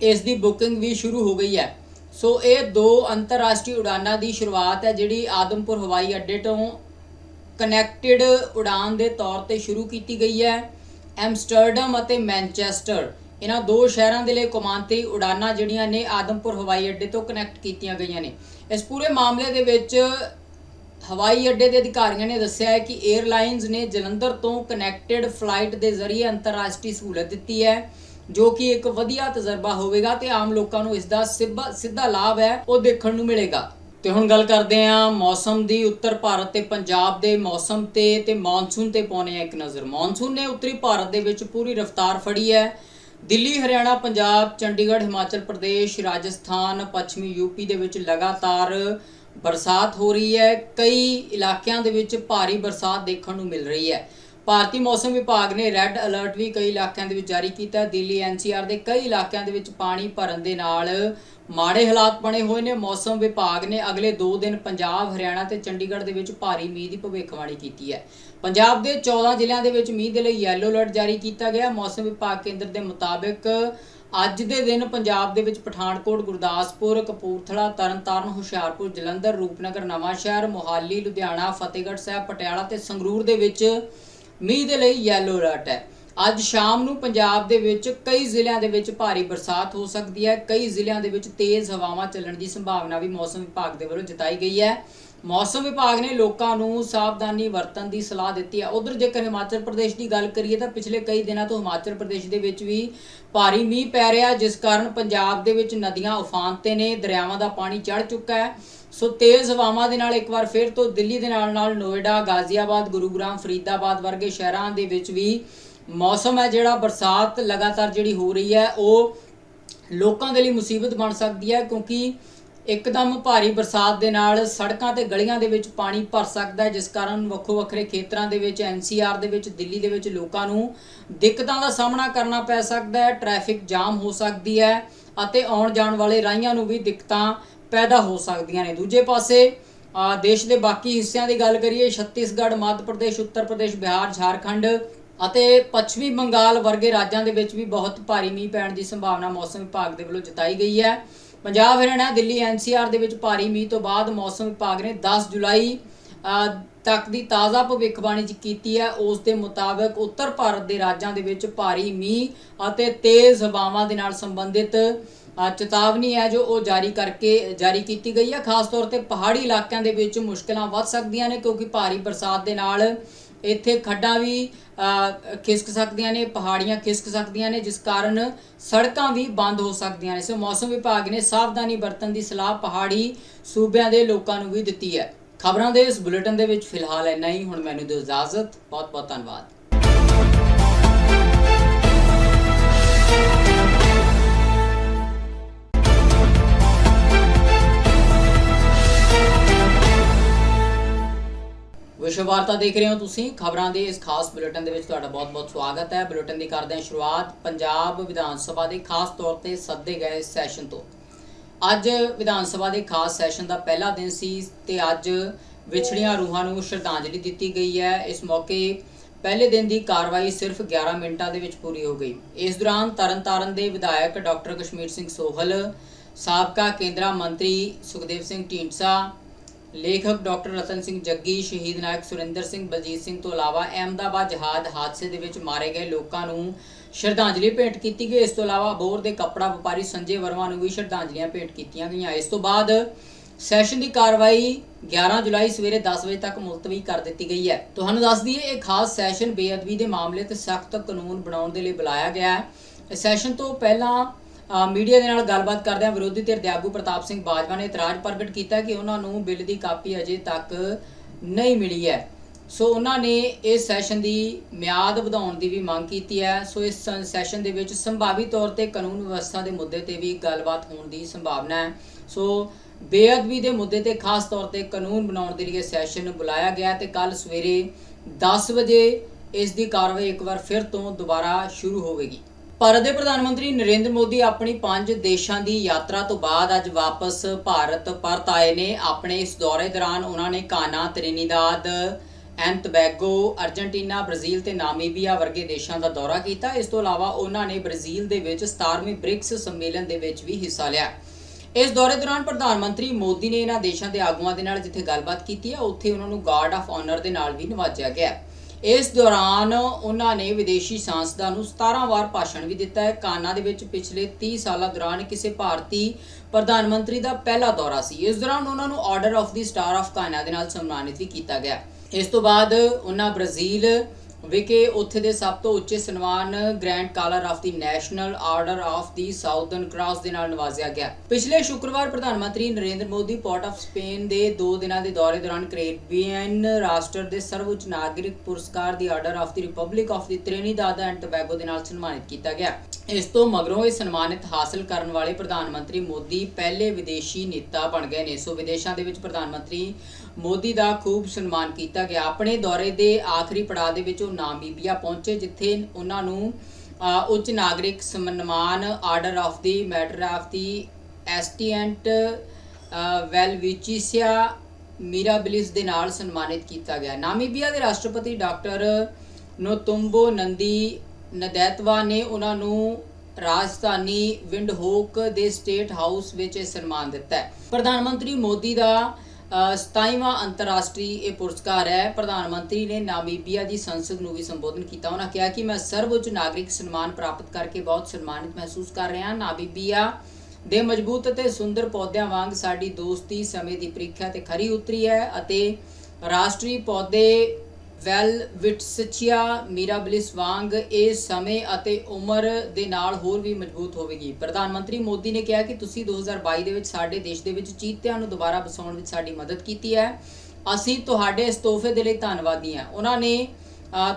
ਇਸ ਦੀ ਬੁਕਿੰਗ ਵੀ ਸ਼ੁਰੂ ਹੋ ਗਈ ਹੈ। ਸੋ ਇਹ ਦੋ ਅੰਤਰਰਾਸ਼ਟਰੀ ਉਡਾਨਾਂ ਦੀ ਸ਼ੁਰੂਆਤ ਹੈ, ਜਿਹੜੀ ਆਦਮਪੁਰ ਹਵਾਈ ਅੱਡੇ ਤੋਂ ਕਨੈਕਟਡ ਉਡਾਨ ਦੇ ਤੌਰ ਤੇ ਸ਼ੁਰੂ ਕੀਤੀ ਗਈ ਹੈ। ਐਮਸਟਰਡਮ ਅਤੇ ਮੈਨਚੈਸਟਰ, ਇਹਨਾਂ ਦੋ ਸ਼ਹਿਰਾਂ ਦੇ ਲਈ ਕੌਮਾਂਤਰੀ ਉਡਾਨਾਂ ਜਿਹੜੀਆਂ ਨੇ ਆਦਮਪੁਰ ਹਵਾਈ ਅੱਡੇ ਤੋਂ ਕਨੈਕਟ ਕੀਤੀਆਂ ਗਈਆਂ ਨੇ। ਇਸ ਪੂਰੇ ਮਾਮਲੇ ਦੇ ਵਿੱਚ ਹਵਾਈ ਅੱਡੇ ਦੇ ਅਧਿਕਾਰੀਆਂ ਨੇ ਦੱਸਿਆ ਹੈ ਕਿ 에ਅਰਲਾਈਨਸ ਨੇ ਜਲੰਧਰ ਤੋਂ ਕਨੈਕਟਡ ਫਲਾਈਟ ਦੇ ਜ਼ਰੀਏ ਅੰਤਰਰਾਸ਼ਟਰੀ ਸਹੂਲਤ ਦਿੱਤੀ ਹੈ। ਜੋ ਕਿ ਇੱਕ ਵਧੀਆ ਤਜਰਬਾ ਹੋਵੇਗਾ ਤੇ ਆਮ ਲੋਕਾਂ ਨੂੰ ਇਸ ਦਾ ਸਿੱਧਾ ਸਿੱਧਾ ਲਾਭ ਹੈ, ਉਹ ਦੇਖਣ ਨੂੰ ਮਿਲੇਗਾ। ਤੇ ਹੁਣ ਗੱਲ ਕਰਦੇ ਹਾਂ ਮੌਸਮ ਦੀ। ਉੱਤਰ ਭਾਰਤ ਤੇ ਪੰਜਾਬ ਦੇ ਮੌਸਮ ਤੇ ਤੇ ਮੌਨਸੂਨ ਤੇ ਪਾਉਣੇ ਆ ਇੱਕ ਨਜ਼ਰ। ਮੌਨਸੂਨ ਨੇ ਉੱਤਰੀ ਭਾਰਤ ਦੇ ਵਿੱਚ ਪੂਰੀ ਰਫ਼ਤਾਰ ਫੜੀ ਹੈ। ਦਿੱਲੀ, ਹਰਿਆਣਾ, ਪੰਜਾਬ, ਚੰਡੀਗੜ੍ਹ, ਹਿਮਾਚਲ ਪ੍ਰਦੇਸ਼, ਰਾਜਸਥਾਨ, ਪੱਛਮੀ ਯੂਪੀ ਦੇ ਵਿੱਚ ਲਗਾਤਾਰ ਬਰਸਾਤ ਹੋ ਰਹੀ ਹੈ। ਕਈ ਇਲਾਕਿਆਂ ਦੇ ਵਿੱਚ ਭਾਰੀ ਬਰਸਾਤ ਦੇਖਣ ਨੂੰ ਮਿਲ ਰਹੀ ਹੈ। ਭਾਰਤੀ ਮੌਸਮ ਵਿਭਾਗ ਨੇ ਰੈੱਡ ਅਲਰਟ ਵੀ ਕਈ ਇਲਾਕਿਆਂ ਦੇ ਵਿੱਚ ਜਾਰੀ ਕੀਤਾ ਹੈ। ਦਿੱਲੀ ਐਨਸੀਆਰ ਦੇ ਕਈ ਇਲਾਕਿਆਂ ਦੇ ਵਿੱਚ ਪਾਣੀ ਭਰਨ ਦੇ ਨਾਲ ਮਾੜੇ ਹਾਲਾਤ ਬਣੇ ਹੋਏ ਨੇ। ਮੌਸਮ ਵਿਭਾਗ ਨੇ ਅਗਲੇ 2 ਦਿਨ ਪੰਜਾਬ, ਹਰਿਆਣਾ ਤੇ ਚੰਡੀਗੜ੍ਹ ਦੇ ਵਿੱਚ ਭਾਰੀ ਮੀਂਹ ਦੀ ਭਵਿੱਖਬਾਣੀ ਕੀਤੀ ਹੈ। ਪੰਜਾਬ ਦੇ 14 ਜ਼ਿਲ੍ਹਿਆਂ ਦੇ ਵਿੱਚ ਮੀਂਹ ਦੇ ਲਈ ਯੈਲੋ ਅਲਰਟ ਜਾਰੀ ਕੀਤਾ ਗਿਆ। ਮੌਸਮ ਵਿਭਾਗ ਕੇਂਦਰ ਦੇ ਮੁਤਾਬਕ ਅੱਜ ਦੇ ਦਿਨ ਪੰਜਾਬ ਦੇ ਵਿੱਚ ਪਠਾਨਕੋਟ, ਗੁਰਦਾਸਪੁਰ, ਕਪੂਰਥਲਾ, ਤਰਨਤਾਰਨ, ਹੁਸ਼ਿਆਰਪੁਰ, ਜਲੰਧਰ, ਰੂਪਨਗਰ, ਨਵਾਂਸ਼ਹਿਰ, ਮੋਹਾਲੀ, ਲੁਧਿਆਣਾ, ਫਤਿਹਗੜ੍ਹ ਸਾਹਿਬ, ਪਟਿਆਲਾ ਤੇ ਸੰਗਰੂਰ ਦੇ ਵਿੱਚ ਮੀਂਹ ਦੇ ਲਈ ਯੈਲੋ ਅਲਰਟ ਹੈ। ਅੱਜ ਸ਼ਾਮ ਨੂੰ ਪੰਜਾਬ ਦੇ ਵਿੱਚ ਕਈ ਜ਼ਿਲ੍ਹਿਆਂ ਦੇ ਵਿੱਚ ਭਾਰੀ ਬਰਸਾਤ ਹੋ ਸਕਦੀ ਹੈ। ਕਈ ਜ਼ਿਲ੍ਹਿਆਂ ਦੇ ਵਿੱਚ ਤੇਜ਼ ਹਵਾਵਾਂ ਚੱਲਣ ਦੀ ਸੰਭਾਵਨਾ ਵੀ ਮੌਸਮ ਵਿਭਾਗ ਦੇ ਵੱਲੋਂ ਜਤਾਈ ਗਈ ਹੈ। ਮੌਸਮ ਵਿਭਾਗ ਨੇ ਲੋਕਾਂ ਨੂੰ ਸਾਵਧਾਨੀ ਵਰਤਣ ਦੀ ਸਲਾਹ ਦਿੱਤੀ ਹੈ। ਉਧਰ ਜੇਕਰ ਹਿਮਾਚਲ ਪ੍ਰਦੇਸ਼ ਦੀ ਗੱਲ ਕਰੀਏ ਤਾਂ ਪਿਛਲੇ ਕਈ ਦਿਨਾਂ ਤੋਂ ਹਿਮਾਚਲ ਪ੍ਰਦੇਸ਼ ਦੇ ਵਿੱਚ ਵੀ ਭਾਰੀ ਮੀਂਹ ਪੈ ਰਿਹਾ ਜਿਸ ਕਾਰਨ ਪੰਜਾਬ ਦੇ ਵਿੱਚ ਨਦੀਆਂ ਉਫਾਨ ਤੇ ਨੇ, ਦਰਿਆਵਾਂ ਦਾ ਪਾਣੀ ਚੜ੍ਹ ਚੁੱਕਾ ਹੈ। ਸੋ ਤੇਜ਼ ਹਵਾਵਾਂ ਦੇ ਨਾਲ ਇੱਕ ਵਾਰ ਫਿਰ ਤੋਂ ਦਿੱਲੀ ਦੇ ਨਾਲ ਨਾਲ ਨੋਇਡਾ, ਗਾਜ਼ੀਆਬਾਦ, ਗੁਰੂਗ੍ਰਾਮ, ਫਰੀਦਾਬਾਦ ਵਰਗੇ ਸ਼ਹਿਰਾਂ ਦੇ ਵਿੱਚ ਵੀ ਮੌਸਮ ਹੈ ਜਿਹੜਾ ਬਰਸਾਤ ਲਗਾਤਾਰ ਜਿਹੜੀ ਹੋ ਰਹੀ ਹੈ, ਉਹ ਲੋਕਾਂ ਦੇ ਲਈ ਮੁਸੀਬਤ ਬਣ ਸਕਦੀ ਹੈ ਕਿਉਂਕਿ ਇੱਕਦਮ ਭਾਰੀ ਬਰਸਾਤ ਦੇ ਨਾਲ ਸੜਕਾਂ ਤੇ ਗਲੀਆਂ ਦੇ ਵਿੱਚ ਪਾਣੀ ਭਰ ਸਕਦਾ ਹੈ, ਜਿਸ ਕਾਰਨ ਵੱਖੋ ਵੱਖਰੇ ਖੇਤਰਾਂ ਦੇ ਵਿੱਚ ਐਨਸੀਆਰ ਦੇ ਵਿੱਚ, ਦਿੱਲੀ ਦੇ ਵਿੱਚ ਲੋਕਾਂ ਨੂੰ ਦਿੱਕਤਾਂ ਦਾ ਸਾਹਮਣਾ ਕਰਨਾ ਪੈ ਸਕਦਾ ਹੈ, ਟ੍ਰੈਫਿਕ ਜਾਮ ਹੋ ਸਕਦੀ ਹੈ ਅਤੇ ਆਉਣ ਜਾਣ ਵਾਲੇ ਰਾਹੀਆਂ ਨੂੰ ਵੀ ਦਿੱਕਤਾਂ ਪੈਦਾ ਹੋ ਸਕਦੀਆਂ ਨੇ। ਦੂਜੇ ਪਾਸੇ ਦੇਸ਼ ਦੇ ਬਾਕੀ ਹਿੱਸਿਆਂ ਦੀ ਗੱਲ ਕਰੀਏ, ਛੱਤੀਸਗੜ੍ਹ, ਮੱਧ ਪ੍ਰਦੇਸ਼, ਉੱਤਰ ਪ੍ਰਦੇਸ਼, ਬਿਹਾਰ, ਝਾਰਖੰਡ ਅਤੇ ਪੱਛਮੀ ਬੰਗਾਲ ਵਰਗੇ ਰਾਜਾਂ ਦੇ ਵਿੱਚ ਵੀ ਬਹੁਤ ਭਾਰੀ ਮੀਂਹ ਪੈਣ ਦੀ ਸੰਭਾਵਨਾ ਮੌਸਮ ਵਿਭਾਗ ਦੇ ਵੱਲੋਂ ਜਤਾਈ ਗਈ ਹੈ। ਪੰਜਾਬ, ਹਰਿਆਣਾ, ਦਿੱਲੀ ਐਨਸੀਆਰ ਦੇ ਵਿੱਚ ਭਾਰੀ ਮੀਂਹ ਤੋਂ ਬਾਅਦ ਮੌਸਮ ਵਿਭਾਗ ਨੇ 10 ਜੁਲਾਈ ਤੱਕ ਦੀ ਤਾਜ਼ਾ ਭਵਿੱਖਬਾਣੀ ਕੀਤੀ ਹੈ। ਉਸ ਦੇ ਮੁਤਾਬਕ ਉੱਤਰ ਭਾਰਤ ਦੇ ਰਾਜਾਂ ਦੇ ਵਿੱਚ ਭਾਰੀ ਮੀਂਹ ਅਤੇ ਤੇਜ਼ ਹਵਾਵਾਂ ਦੇ ਨਾਲ ਸੰਬੰਧਿਤ ਚੇਤਾਵਨੀ ਹੈ ਜੋ ਉਹ ਜਾਰੀ ਕਰਕੇ ਜਾਰੀ ਕੀਤੀ ਗਈ ਹੈ। ਖਾਸ ਤੌਰ ਤੇ ਪਹਾੜੀ ਇਲਾਕਿਆਂ ਦੇ ਵਿੱਚ ਮੁਸ਼ਕਲਾਂ ਵੱਧ ਸਕਦੀਆਂ ਨੇ ਕਿਉਂਕਿ ਭਾਰੀ ਬਰਸਾਤ ਦੇ ਨਾਲ ਇੱਥੇ ਖੱਡਾਂ ਵੀ ਖਿਸਕ ਸਕਦੀਆਂ ਨੇ, ਪਹਾੜੀਆਂ ਖਿਸਕ ਸਕਦੀਆਂ ਨੇ, ਜਿਸ ਕਾਰਨ ਸੜਕਾਂ ਵੀ ਬੰਦ ਹੋ ਸਕਦੀਆਂ ਨੇ। ਸੋ ਮੌਸਮ ਵਿਭਾਗ ਨੇ ਸਾਵਧਾਨੀ ਵਰਤਣ ਦੀ ਸਲਾਹ ਪਹਾੜੀ ਸੂਬਿਆਂ ਦੇ ਲੋਕਾਂ ਨੂੰ ਵੀ ਦਿੱਤੀ ਹੈ। ਖਬਰਾਂ ਦੇ ਇਸ ਬੁਲੇਟਿਨ ਦੇ ਵਿੱਚ ਫਿਲਹਾਲ ਇੰਨਾ ਹੀ। ਹੁਣ ਮੈਨੂੰ ਦਿਓ ਇਜਾਜ਼ਤ। ਬਹੁਤ ਬਹੁਤ ਧੰਨਵਾਦ। ਵਿਸ਼ਵ ਵਾਰਤਾ ਦੇਖ ਰਹੇ ਹੋ ਤੁਸੀਂ। ਖਬਰਾਂ ਦੇ ਇਸ ਖਾਸ ਬੁਲੇਟਿਨ ਦੇ ਵਿੱਚ ਤੁਹਾਡਾ ਬਹੁਤ-ਬਹੁਤ ਸਵਾਗਤ ਹੈ। ਬੁਲੇਟਿਨ ਦੀ ਕਰਦੇ ਹਾਂ ਸ਼ੁਰੂਆਤ ਪੰਜਾਬ ਵਿਧਾਨ ਸਭਾ ਦੇ ਖਾਸ ਤੌਰ ਤੇ ਸੱਦੇ ਗਏ ਸੈਸ਼ਨ ਤੋਂ। ਅੱਜ ਵਿਧਾਨ ਸਭਾ ਦੇ ਖਾਸ ਸੈਸ਼ਨ ਦਾ ਪਹਿਲਾ ਦਿਨ ਸੀ ਤੇ ਅੱਜ ਵਿਛੜੀਆਂ ਰੂਹਾਂ ਨੂੰ ਸ਼ਰਧਾਂਜਲੀ ਦਿੱਤੀ ਗਈ ਹੈ। ਇਸ ਮੌਕੇ ਪਹਿਲੇ ਦਿਨ ਦੀ ਕਾਰਵਾਈ ਸਿਰਫ 11 ਮਿੰਟਾਂ ਦੇ ਵਿੱਚ ਪੂਰੀ ਹੋ ਗਈ। ਇਸ ਦੌਰਾਨ ਤਰਨਤਾਰਨ ਦੇ ਵਿਧਾਇਕ ਡਾਕਟਰ ਕਸ਼ਮੀਰ ਸਿੰਘ ਸੋਹਲ, ਸਾਬਕਾ ਕੇਂਦਰਾ ਮੰਤਰੀ ਸੁਖਦੇਵ ਸਿੰਘ ਢੀਂਡਸਾ ਲੇਖਕ ਡਾਕਟਰ ਰਤਨ ਸਿੰਘ ਜੱਗੀ, ਸ਼ਹੀਦ ਨਾਇਕ ਸੁਰਿੰਦਰ ਸਿੰਘ, ਬਲਜੀਤ ਸਿੰਘ ਤੋਂ ਇਲਾਵਾ ਅਹਿਮਦਾਬਾਦ ਜਹਾਜ਼ ਹਾਦਸੇ ਦੇ ਵਿੱਚ ਮਾਰੇ ਗਏ ਲੋਕਾਂ ਨੂੰ ਸ਼ਰਧਾਂਜਲੀ ਭੇਂਟ ਕੀਤੀ ਗਈ। ਇਸ ਤੋਂ ਇਲਾਵਾ ਬੋਰ ਦੇ ਕੱਪੜਾ ਵਪਾਰੀ ਸੰਜੇ ਵਰਮਾ ਨੂੰ ਵੀ ਸ਼ਰਧਾਂਜਲੀਆਂ ਭੇਂਟ ਕੀਤੀਆਂ ਗਈਆਂ। ਇਸ ਤੋਂ ਬਾਅਦ ਸੈਸ਼ਨ ਦੀ ਕਾਰਵਾਈ 11 ਜੁਲਾਈ ਸਵੇਰੇ 10 ਵਜੇ ਤੱਕ ਮੁਲਤਵੀ ਕਰ ਦਿੱਤੀ ਗਈ ਹੈ। ਤੁਹਾਨੂੰ ਦੱਸ ਦਈਏ, ਇਹ ਖਾਸ ਸੈਸ਼ਨ ਬੇਅਦਬੀ ਦੇ ਮਾਮਲੇ ਤੇ ਸਖਤ ਕਾਨੂੰਨ ਬਣਾਉਣ ਦੇ ਲਈ ਬੁਲਾਇਆ ਗਿਆ ਹੈ। ਸੈਸ਼ਨ ਤੋਂ ਪਹਿਲਾਂ ਮੀਡੀਆ ਦੇ ਨਾਲ ਗੱਲਬਾਤ ਕਰਦਿਆਂ ਵਿਰੋਧੀ ਧਿਰ ਦੇ ਆਗੂ ਪ੍ਰਤਾਪ ਸਿੰਘ ਬਾਜਵਾ ਨੇ ਇਤਰਾਜ਼ ਪ੍ਰਗਟ ਕੀਤਾ ਕਿ ਉਹਨਾਂ ਨੂੰ ਬਿੱਲ ਦੀ ਕਾਪੀ ਅਜੇ ਤੱਕ ਨਹੀਂ ਮਿਲੀ ਹੈ। ਸੋ ਉਹਨਾਂ ਨੇ ਇਸ ਸੈਸ਼ਨ ਦੀ ਮਿਆਦ ਵਧਾਉਣ ਦੀ ਵੀ ਮੰਗ ਕੀਤੀ ਹੈ। ਸੋ ਇਸ ਸ- ਸੈਸ਼ਨ ਦੇ ਵਿੱਚ ਸੰਭਾਵੀ ਤੌਰ ਤੇ ਕਾਨੂੰਨ ਵਿਵਸਥਾ ਦੇ ਮੁੱਦੇ ਤੇ ਵੀ ਗੱਲਬਾਤ ਹੋਣ ਦੀ ਸੰਭਾਵਨਾ ਹੈ। ਸੋ ਬੇਅਦਬੀ ਦੇ ਮੁੱਦੇ ਤੇ ਖਾਸ ਤੌਰ ਤੇ ਕਾਨੂੰਨ ਬਣਾਉਣ ਦੇ ਲਈ ਇਹ ਸੈਸ਼ਨ ਬੁਲਾਇਆ ਗਿਆ ਤੇ ਕੱਲ ਸਵੇਰੇ 10 ਵਜੇ ਇਸ ਦੀ ਕਾਰਵਾਈ ਇੱਕ ਵਾਰ ਫਿਰ ਤੋਂ ਦੁਬਾਰਾ ਸ਼ੁਰੂ ਹੋਵੇਗੀ। ਭਾਰਤ ਦੇ ਪ੍ਰਧਾਨ ਮੰਤਰੀ ਨਰਿੰਦਰ ਮੋਦੀ ਆਪਣੀ ਪੰਜ ਦੇਸ਼ਾਂ ਦੀ ਯਾਤਰਾ ਤੋਂ ਬਾਅਦ ਅੱਜ ਵਾਪਸ ਭਾਰਤ ਪਰਤ ਆਏ ਨੇ। ਆਪਣੇ ਇਸ ਦੌਰੇ ਦੌਰਾਨ ਉਹਨਾਂ ਨੇ Ghana, Trinidad and Tobago Argentina, Brazil ਤੇ ਨਾਮੀਬੀਆ ਵਰਗੇ ਦੇਸ਼ਾਂ ਦਾ ਦੌਰਾ ਕੀਤਾ। ਇਸ ਤੋਂ ਇਲਾਵਾ ਉਹਨਾਂ ਨੇ ਬ੍ਰਾਜ਼ੀਲ ਦੇ ਵਿੱਚ 17ਵੇਂ ਬ੍ਰਿਕਸ ਸੰਮੇਲਨ ਦੇ ਵਿੱਚ ਵੀ ਹਿੱਸਾ ਲਿਆ। ਇਸ ਦੌਰੇ ਦੌਰਾਨ ਪ੍ਰਧਾਨ ਮੰਤਰੀ ਮੋਦੀ ਨੇ ਇਹਨਾਂ ਦੇਸ਼ਾਂ ਦੇ ਆਗੂਆਂ ਦੇ ਨਾਲ ਜਿੱਥੇ ਗੱਲਬਾਤ ਕੀਤੀ ਹੈ, ਉੱਥੇ ਉਹਨਾਂ ਨੂੰ ਗਾਰਡ ਆਫ ਆਨਰ ਦੇ ਨਾਲ ਵੀ ਨਿਵਾਜਿਆ ਗਿਆ। ਇਸ ਦੌਰਾਨ ਉਹਨਾਂ ਨੇ ਵਿਦੇਸ਼ੀ ਸਾਂਸਦਾਂ ਨੂੰ 17 ਵਾਰ ਭਾਸ਼ਣ ਵੀ ਦਿੱਤਾ ਹੈ। ਕਾਨਾ ਦੇ ਵਿੱਚ ਪਿਛਲੇ 30 ਸਾਲਾਂ ਦੌਰਾਨ ਕਿਸੇ ਭਾਰਤੀ ਪ੍ਰਧਾਨ ਮੰਤਰੀ ਦਾ ਪਹਿਲਾ ਦੌਰਾ ਸੀ। ਇਸ ਦੌਰਾਨ ਉਹਨਾਂ ਨੂੰ order of the star of Ghana ਦੇ ਨਾਲ ਸਨਮਾਨਿਤ ਵੀ ਕੀਤਾ ਗਿਆ। ਇਸ ਤੋਂ ਬਾਅਦ ਉਹਨਾਂ ਬ੍ਰਾਜ਼ੀਲ ਵਿਖੇ ਉੱਥੇ ਦੇ ਸਭ ਤੋਂ ਉੱਚੇ ਸਨਮਾਨ grand collar of the national order of the southern cross ਦੇ ਨਾਲ ਨਵਾਜ਼ਿਆ ਗਿਆ। ਪਿਛਲੇ ਸ਼ੁੱਕਰਵਾਰ ਪ੍ਰਧਾਨ ਮੰਤਰੀ Narinder Modi port of Spain ਦੇ 2 ਦਿਨਾਂ ਦੇ ਦੌਰੇ ਦੌਰਾਨ ਕੈਰੇਬੀਅਨ ਰਾਸ਼ਟਰ ਦੇ ਸਰਵਉੱਚ ਨਾਗਰਿਕ ਪੁਰਸਕਾਰ ਦੀ order of the republic of the Trinidad and Tobago ਦੇ ਨਾਲ ਸਨਮਾਨਿਤ ਕੀਤਾ ਗਿਆ। ਇਸ ਤੋਂ ਮਗਰੋਂ ਇਹ ਸਨਮਾਨਿਤ ਹਾਸਲ ਕਰਨ ਵਾਲੇ ਪ੍ਰਧਾਨ ਮੰਤਰੀ ਮੋਦੀ ਪਹਿਲੇ ਵਿਦੇਸ਼ੀ ਨੇਤਾ ਬਣ ਗਏ ਨੇ। ਸੋ ਵਿਦੇਸ਼ਾਂ ਦੇ ਵਿੱਚ ਪ੍ਰਧਾਨ ਮੰਤਰੀ ਮੋਦੀ ਦਾ ਖੂਬ ਸਨਮਾਨ ਕੀਤਾ ਗਿਆ। ਆਪਣੇ ਦੌਰੇ ਦੇ ਆਖਰੀ ਪੜਾਅ ਦੇ ਵਿੱਚ ਉਹ ਨਾਮੀਬੀਆ ਪਹੁੰਚੇ, ਜਿੱਥੇ ਉਹਨਾਂ ਨੂੰ ਉੱਚ ਨਾਗਰਿਕ ਸਨਮਾਨ, order of the matter of the ancient Welwitschia mirabilis ਦੇ ਨਾਲ ਸਨਮਾਨਿਤ ਕੀਤਾ ਗਿਆ। ਨਾਮੀਬੀਆ ਦੇ ਰਾਸ਼ਟਰਪਤੀ ਡਾਕਟਰ ਨੋਤੁੰਬੋ ਨੰਦੀ ਨਦੈਤਵਾ ਨੇ ਉਹਨਾਂ ਨੂੰ ਰਾਜਧਾਨੀ ਵਿੰਡਹੋਕ ਦੇ ਸਟੇਟ ਹਾਊਸ ਵਿੱਚ ਇਹ ਸਨਮਾਨ ਦਿੱਤਾ ਹੈ। ਪ੍ਰਧਾਨ ਮੰਤਰੀ ਮੋਦੀ ਦਾ 27ਵਾਂ ਅੰਤਰਰਾਸ਼ਟਰੀ ਇਹ ਪੁਰਸਕਾਰ ਹੈ। ਪ੍ਰਧਾਨ ਮੰਤਰੀ ਨੇ ਨਾਮੀਬੀਆ ਦੀ ਸੰਸਦ ਨੂੰ ਵੀ ਸੰਬੋਧਨ ਕੀਤਾ। ਉਹਨਾਂ ਕਿਹਾ ਕਿ ਮੈਂ ਸਰਵਉੱਚ ਨਾਗਰਿਕ ਸਨਮਾਨ ਪ੍ਰਾਪਤ ਕਰਕੇ ਬਹੁਤ ਸਨਮਾਨਿਤ ਮਹਿਸੂਸ ਕਰ ਰਿਹਾ ਹਾਂ। ਨਾਮੀਬੀਆ ਦੇ ਮਜ਼ਬੂਤ ਅਤੇ ਸੁੰਦਰ ਪੌਦਿਆਂ ਵਾਂਗ ਸਾਡੀ ਦੋਸਤੀ ਸਮੇਂ ਦੀ ਪ੍ਰੀਖਿਆ ਤੇ ਖਰੀ ਉਤਰੀ ਹੈ ਅਤੇ ਰਾਸ਼ਟਰੀ ਪੌਦੇ ਵੈਲ ਵਿਟਸਚੀਆ ਮੀਰਾਬਲਿਸ ਵਾਂਗ ਇਹ ਸਮੇਂ ਅਤੇ ਉਮਰ ਦੇ ਨਾਲ ਹੋਰ ਵੀ ਮਜ਼ਬੂਤ ਹੋਵੇਗੀ। ਪ੍ਰਧਾਨ ਮੰਤਰੀ ਮੋਦੀ ਨੇ ਕਿਹਾ ਕਿ ਤੁਸੀਂ 2022 ਦੇ ਵਿੱਚ ਸਾਡੇ ਦੇਸ਼ ਦੇ ਵਿੱਚ ਚੀਤਿਆਂ ਨੂੰ ਦੁਬਾਰਾ ਵਸਾਉਣ ਵਿੱਚ ਸਾਡੀ ਮਦਦ ਕੀਤੀ ਹੈ। ਅਸੀਂ ਤੁਹਾਡੇ ਇਸ ਤੋਹਫੇ ਦੇ ਲਈ ਧੰਨਵਾਦੀ ਹਾਂ। ਉਹਨਾਂ ਨੇ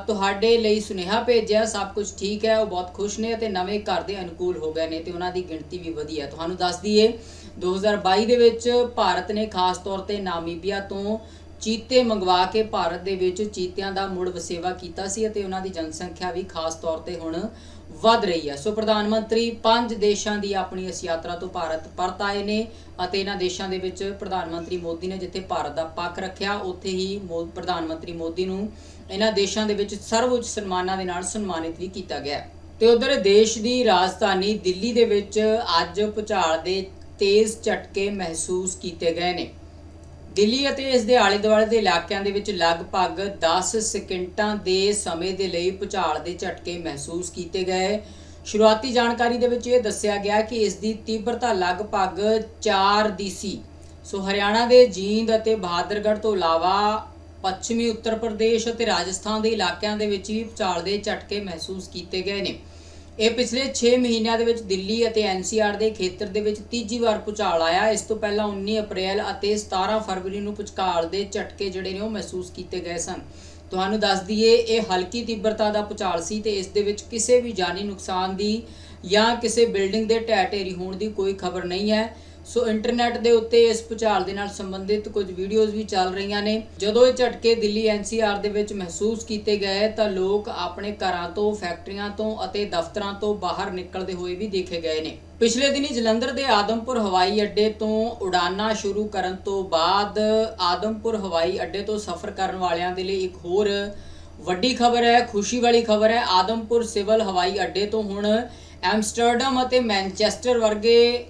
ਤੁਹਾਡੇ ਲਈ ਸੁਨੇਹਾ ਭੇਜਿਆ, ਸਭ ਕੁਝ ਠੀਕ ਹੈ, ਉਹ ਬਹੁਤ ਖੁਸ਼ ਨੇ ਅਤੇ ਨਵੇਂ ਘਰ ਦੇ ਅਨੁਕੂਲ ਹੋ ਗਏ ਨੇ ਤੇ ਉਹਨਾਂ ਦੀ ਗਿਣਤੀ ਵੀ ਵਧੀ ਹੈ। ਤੁਹਾਨੂੰ ਦੱਸ ਦਈਏ 2022 ਦੇ ਵਿੱਚ ਭਾਰਤ ਨੇ ਖਾਸ ਤੌਰ ਤੇ ਨਾਮੀਬੀਆ ਤੋਂ ਚੀਤੇ ਮੰਗਵਾ ਕੇ ਭਾਰਤ ਦੇ ਵਿੱਚ ਚੀਤਿਆਂ ਦਾ ਮੁੜ ਵਸੇਵਾ ਕੀਤਾ ਸੀ ਅਤੇ ਉਹਨਾਂ ਦੀ ਜਨਸੰਖਿਆ ਵੀ ਖਾਸ ਤੌਰ ਤੇ ਹੁਣ ਵੱਧ ਰਹੀ ਹੈ ਸੋ ਪ੍ਰਧਾਨ ਮੰਤਰੀ, ਪੰਜ ਦੇਸ਼ਾਂ ਦੀ ਆਪਣੀ ਇਸ ਯਾਤਰਾ ਤੋਂ ਭਾਰਤ ਪਰਤ ਆਏ ਨੇ ਅਤੇ ਇਹਨਾਂ ਦੇਸ਼ਾਂ ਦੇ ਵਿੱਚ ਪ੍ਰਧਾਨ ਮੰਤਰੀ ਮੋਦੀ ਨੇ ਜਿੱਥੇ ਭਾਰਤ ਦਾ ਪੱਖ ਰੱਖਿਆ, ਉੱਥੇ ਹੀ ਮੋ- ਪ੍ਰਧਾਨ ਮੰਤਰੀ ਮੋਦੀ ਨੂੰ ਇਹਨਾਂ ਦੇਸ਼ਾਂ ਦੇ ਵਿੱਚ ਸਰਵਉੱਚ ਸਨਮਾਨਾਂ ਦੇ ਨਾਲ ਸਨਮਾਨਿਤ ਵੀ ਕੀਤਾ ਗਿਆ ਹੈ। ਤੇ ਉਧਰ ਦੇਸ਼ ਦੀ ਰਾਜਧਾਨੀ ਦਿੱਲੀ ਦੇ ਵਿੱਚ ਅੱਜ ਭੁਚਾਲ ਦੇ ਤੇਜ਼ ਝਟਕੇ ਮਹਿਸੂਸ ਕੀਤੇ ਗਏ ਨੇ ਦਿੱਲੀ ਅਤੇ ਇਸ ਦੇ ਆਲੇ ਦੁਆਲੇ ਦੇ ਇਲਾਕਿਆਂ ਦੇ ਵਿੱਚ ਲਗਭਗ 10 ਸਕਿੰਟਾਂ ਦੇ ਸਮੇਂ ਦੇ ਲਈ ਭੁਚਾਲ ਦੇ ਝਟਕੇ ਮਹਿਸੂਸ ਕੀਤੇ ਗਏ। ਸ਼ੁਰੂਆਤੀ ਜਾਣਕਾਰੀ ਦੇ ਵਿੱਚ ਇਹ ਦੱਸਿਆ ਗਿਆ ਕਿ ਇਸ ਦੀ ਤੀਬਰਤਾ ਲਗਭਗ 4 ਦੀ ਸੀ। ਸੋ ਹਰਿਆਣਾ ਦੇ ਜੀਂਦ ਅਤੇ ਬਹਾਦਰਗੜ੍ਹ ਤੋਂ ਇਲਾਵਾ ਪੱਛਮੀ ਉੱਤਰ ਪ੍ਰਦੇਸ਼ ਅਤੇ ਰਾਜਸਥਾਨ ਦੇ ਇਲਾਕਿਆਂ ਦੇ ਵਿੱਚ ਵੀ ਭੁਚਾਲ ਦੇ ਝਟਕੇ ਮਹਿਸੂਸ ਕੀਤੇ ਗਏ ਨੇ। ਇਹ ਪਿਛਲੇ 6 ਮਹੀਨਿਆਂ ਦੇ ਵਿੱਚ ਦਿੱਲੀ ਅਤੇ ਐਨਸੀਆਰ ਦੇ ਖੇਤਰ ਦੇ ਵਿੱਚ ਤੀਜੀ ਵਾਰ ਭੁਚਾਲ ਆਇਆ। ਇਸ ਤੋਂ ਪਹਿਲਾਂ 19 ਅਪ੍ਰੈਲ ਅਤੇ 17 ਫਰਵਰੀ ਨੂੰ ਭੁਚਾਲ ਦੇ ਝਟਕੇ ਜਿਹੜੇ ਨੇ ਉਹ ਮਹਿਸੂਸ ਕੀਤੇ ਗਏ ਸਨ। ਤੁਹਾਨੂੰ ਦੱਸ ਦਈਏ, ਇਹ ਹਲਕੀ ਤੀਬਰਤਾ ਦਾ ਭੁਚਾਲ ਸੀ ਤੇ ਇਸ ਦੇ ਵਿੱਚ ਕਿਸੇ ਵੀ ਜਾਨੀ ਨੁਕਸਾਨ ਦੀ ਜਾਂ ਕਿਸੇ ਬਿਲਡਿੰਗ ਦੇ ਢਹਿ ਢੇਰੀ ਹੋਣ ਦੀ ਕੋਈ ਖਬਰ ਨਹੀਂ ਹੈ। ਸੋ ਇੰਟਰਨੈਟ ਦੇ ਉੱਤੇ ਇਸ ਭੁਚਾਲ ਦੇ ਨਾਲ ਸੰਬੰਧਿਤ ਕੁਝ ਵੀਡੀਓਜ਼ ਵੀ ਚੱਲ ਰਹੀਆਂ ਨੇ। ਜਦੋਂ ਇਹ ਝਟਕੇ ਦਿੱਲੀ ਐਨਸੀਆਰ ਦੇ ਵਿੱਚ ਮਹਿਸੂਸ ਕੀਤੇ ਗਏ, ਤਾਂ ਲੋਕ ਆਪਣੇ ਘਰਾਂ ਤੋਂ, ਫੈਕਟਰੀਆਂ ਤੋਂ ਅਤੇ ਦਫ਼ਤਰਾਂ ਤੋਂ ਬਾਹਰ ਨਿਕਲਦੇ ਹੋਏ ਵੀ ਦੇਖੇ ਗਏ ਨੇ। ਪਿਛਲੇ ਦਿਨੀ ਜਲੰਧਰ ਦੇ ਆਦਮਪੁਰ ਹਵਾਈ ਅੱਡੇ ਤੋਂ ਉਡਾਨਾਂ ਸ਼ੁਰੂ ਕਰਨ ਤੋਂ ਬਾਅਦ ਆਦਮਪੁਰ ਹਵਾਈ ਅੱਡੇ ਤੋਂ ਸਫ਼ਰ ਕਰਨ ਵਾਲਿਆਂ ਦੇ ਲਈ ਇੱਕ ਹੋਰ ਵੱਡੀ ਖਬਰ ਹੈ, ਖੁਸ਼ੀ ਵਾਲੀ ਖਬਰ ਹੈ। ਆਦਮਪੁਰ ਸਿਵਲ ਹਵਾਈ ਅੱਡੇ ਤੋਂ ਹੁਣ ਐਮਸਟਰਡਮ ਅਤੇ ਮੈਨਚੈਸਟਰ ਵਰਗੇ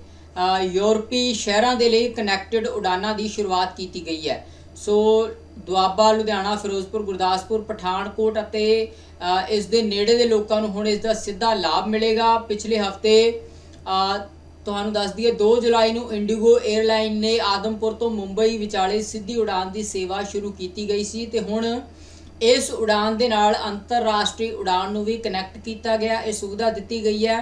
ਯੂਰਪੀ ਸ਼ਹਿਰਾਂ ਦੇ ਲਈ ਕਨੈਕਟਡ ਉਡਾਨਾਂ ਦੀ ਸ਼ੁਰੂਆਤ ਕੀਤੀ ਗਈ ਹੈ। ਸੋ ਦੁਆਬਾ, ਲੁਧਿਆਣਾ, ਫਿਰੋਜ਼ਪੁਰ, ਗੁਰਦਾਸਪੁਰ, ਪਠਾਨਕੋਟ ਅਤੇ ਇਸ ਦੇ ਨੇੜੇ ਦੇ ਲੋਕਾਂ ਨੂੰ ਹੁਣ ਇਸ ਦਾ ਸਿੱਧਾ ਲਾਭ ਮਿਲੇਗਾ। ਪਿਛਲੇ ਹਫ਼ਤੇ ਤੁਹਾਨੂੰ ਦੱਸ ਦਈਏ 2 ਜੁਲਾਈ ਨੂੰ ਇੰਡੀਗੋ 에ਅਰਲਾਈਨ ਨੇ ਆਦਮਪੁਰ ਤੋਂ ਮੁੰਬਈ ਵਿਚਾਲੇ ਸਿੱਧੀ ਉਡਾਨ ਦੀ ਸੇਵਾ ਸ਼ੁਰੂ ਕੀਤੀ ਗਈ ਸੀ ਤੇ ਹੁਣ ਇਸ ਉਡਾਨ ਦੇ ਨਾਲ ਅੰਤਰਰਾਸ਼ਟਰੀ ਉਡਾਨ ਨੂੰ ਵੀ ਕਨੈਕਟ ਕੀਤਾ ਗਿਆ। ਇਹ ਸੁਵਿਧਾ ਦਿੱਤੀ ਗਈ ਹੈ।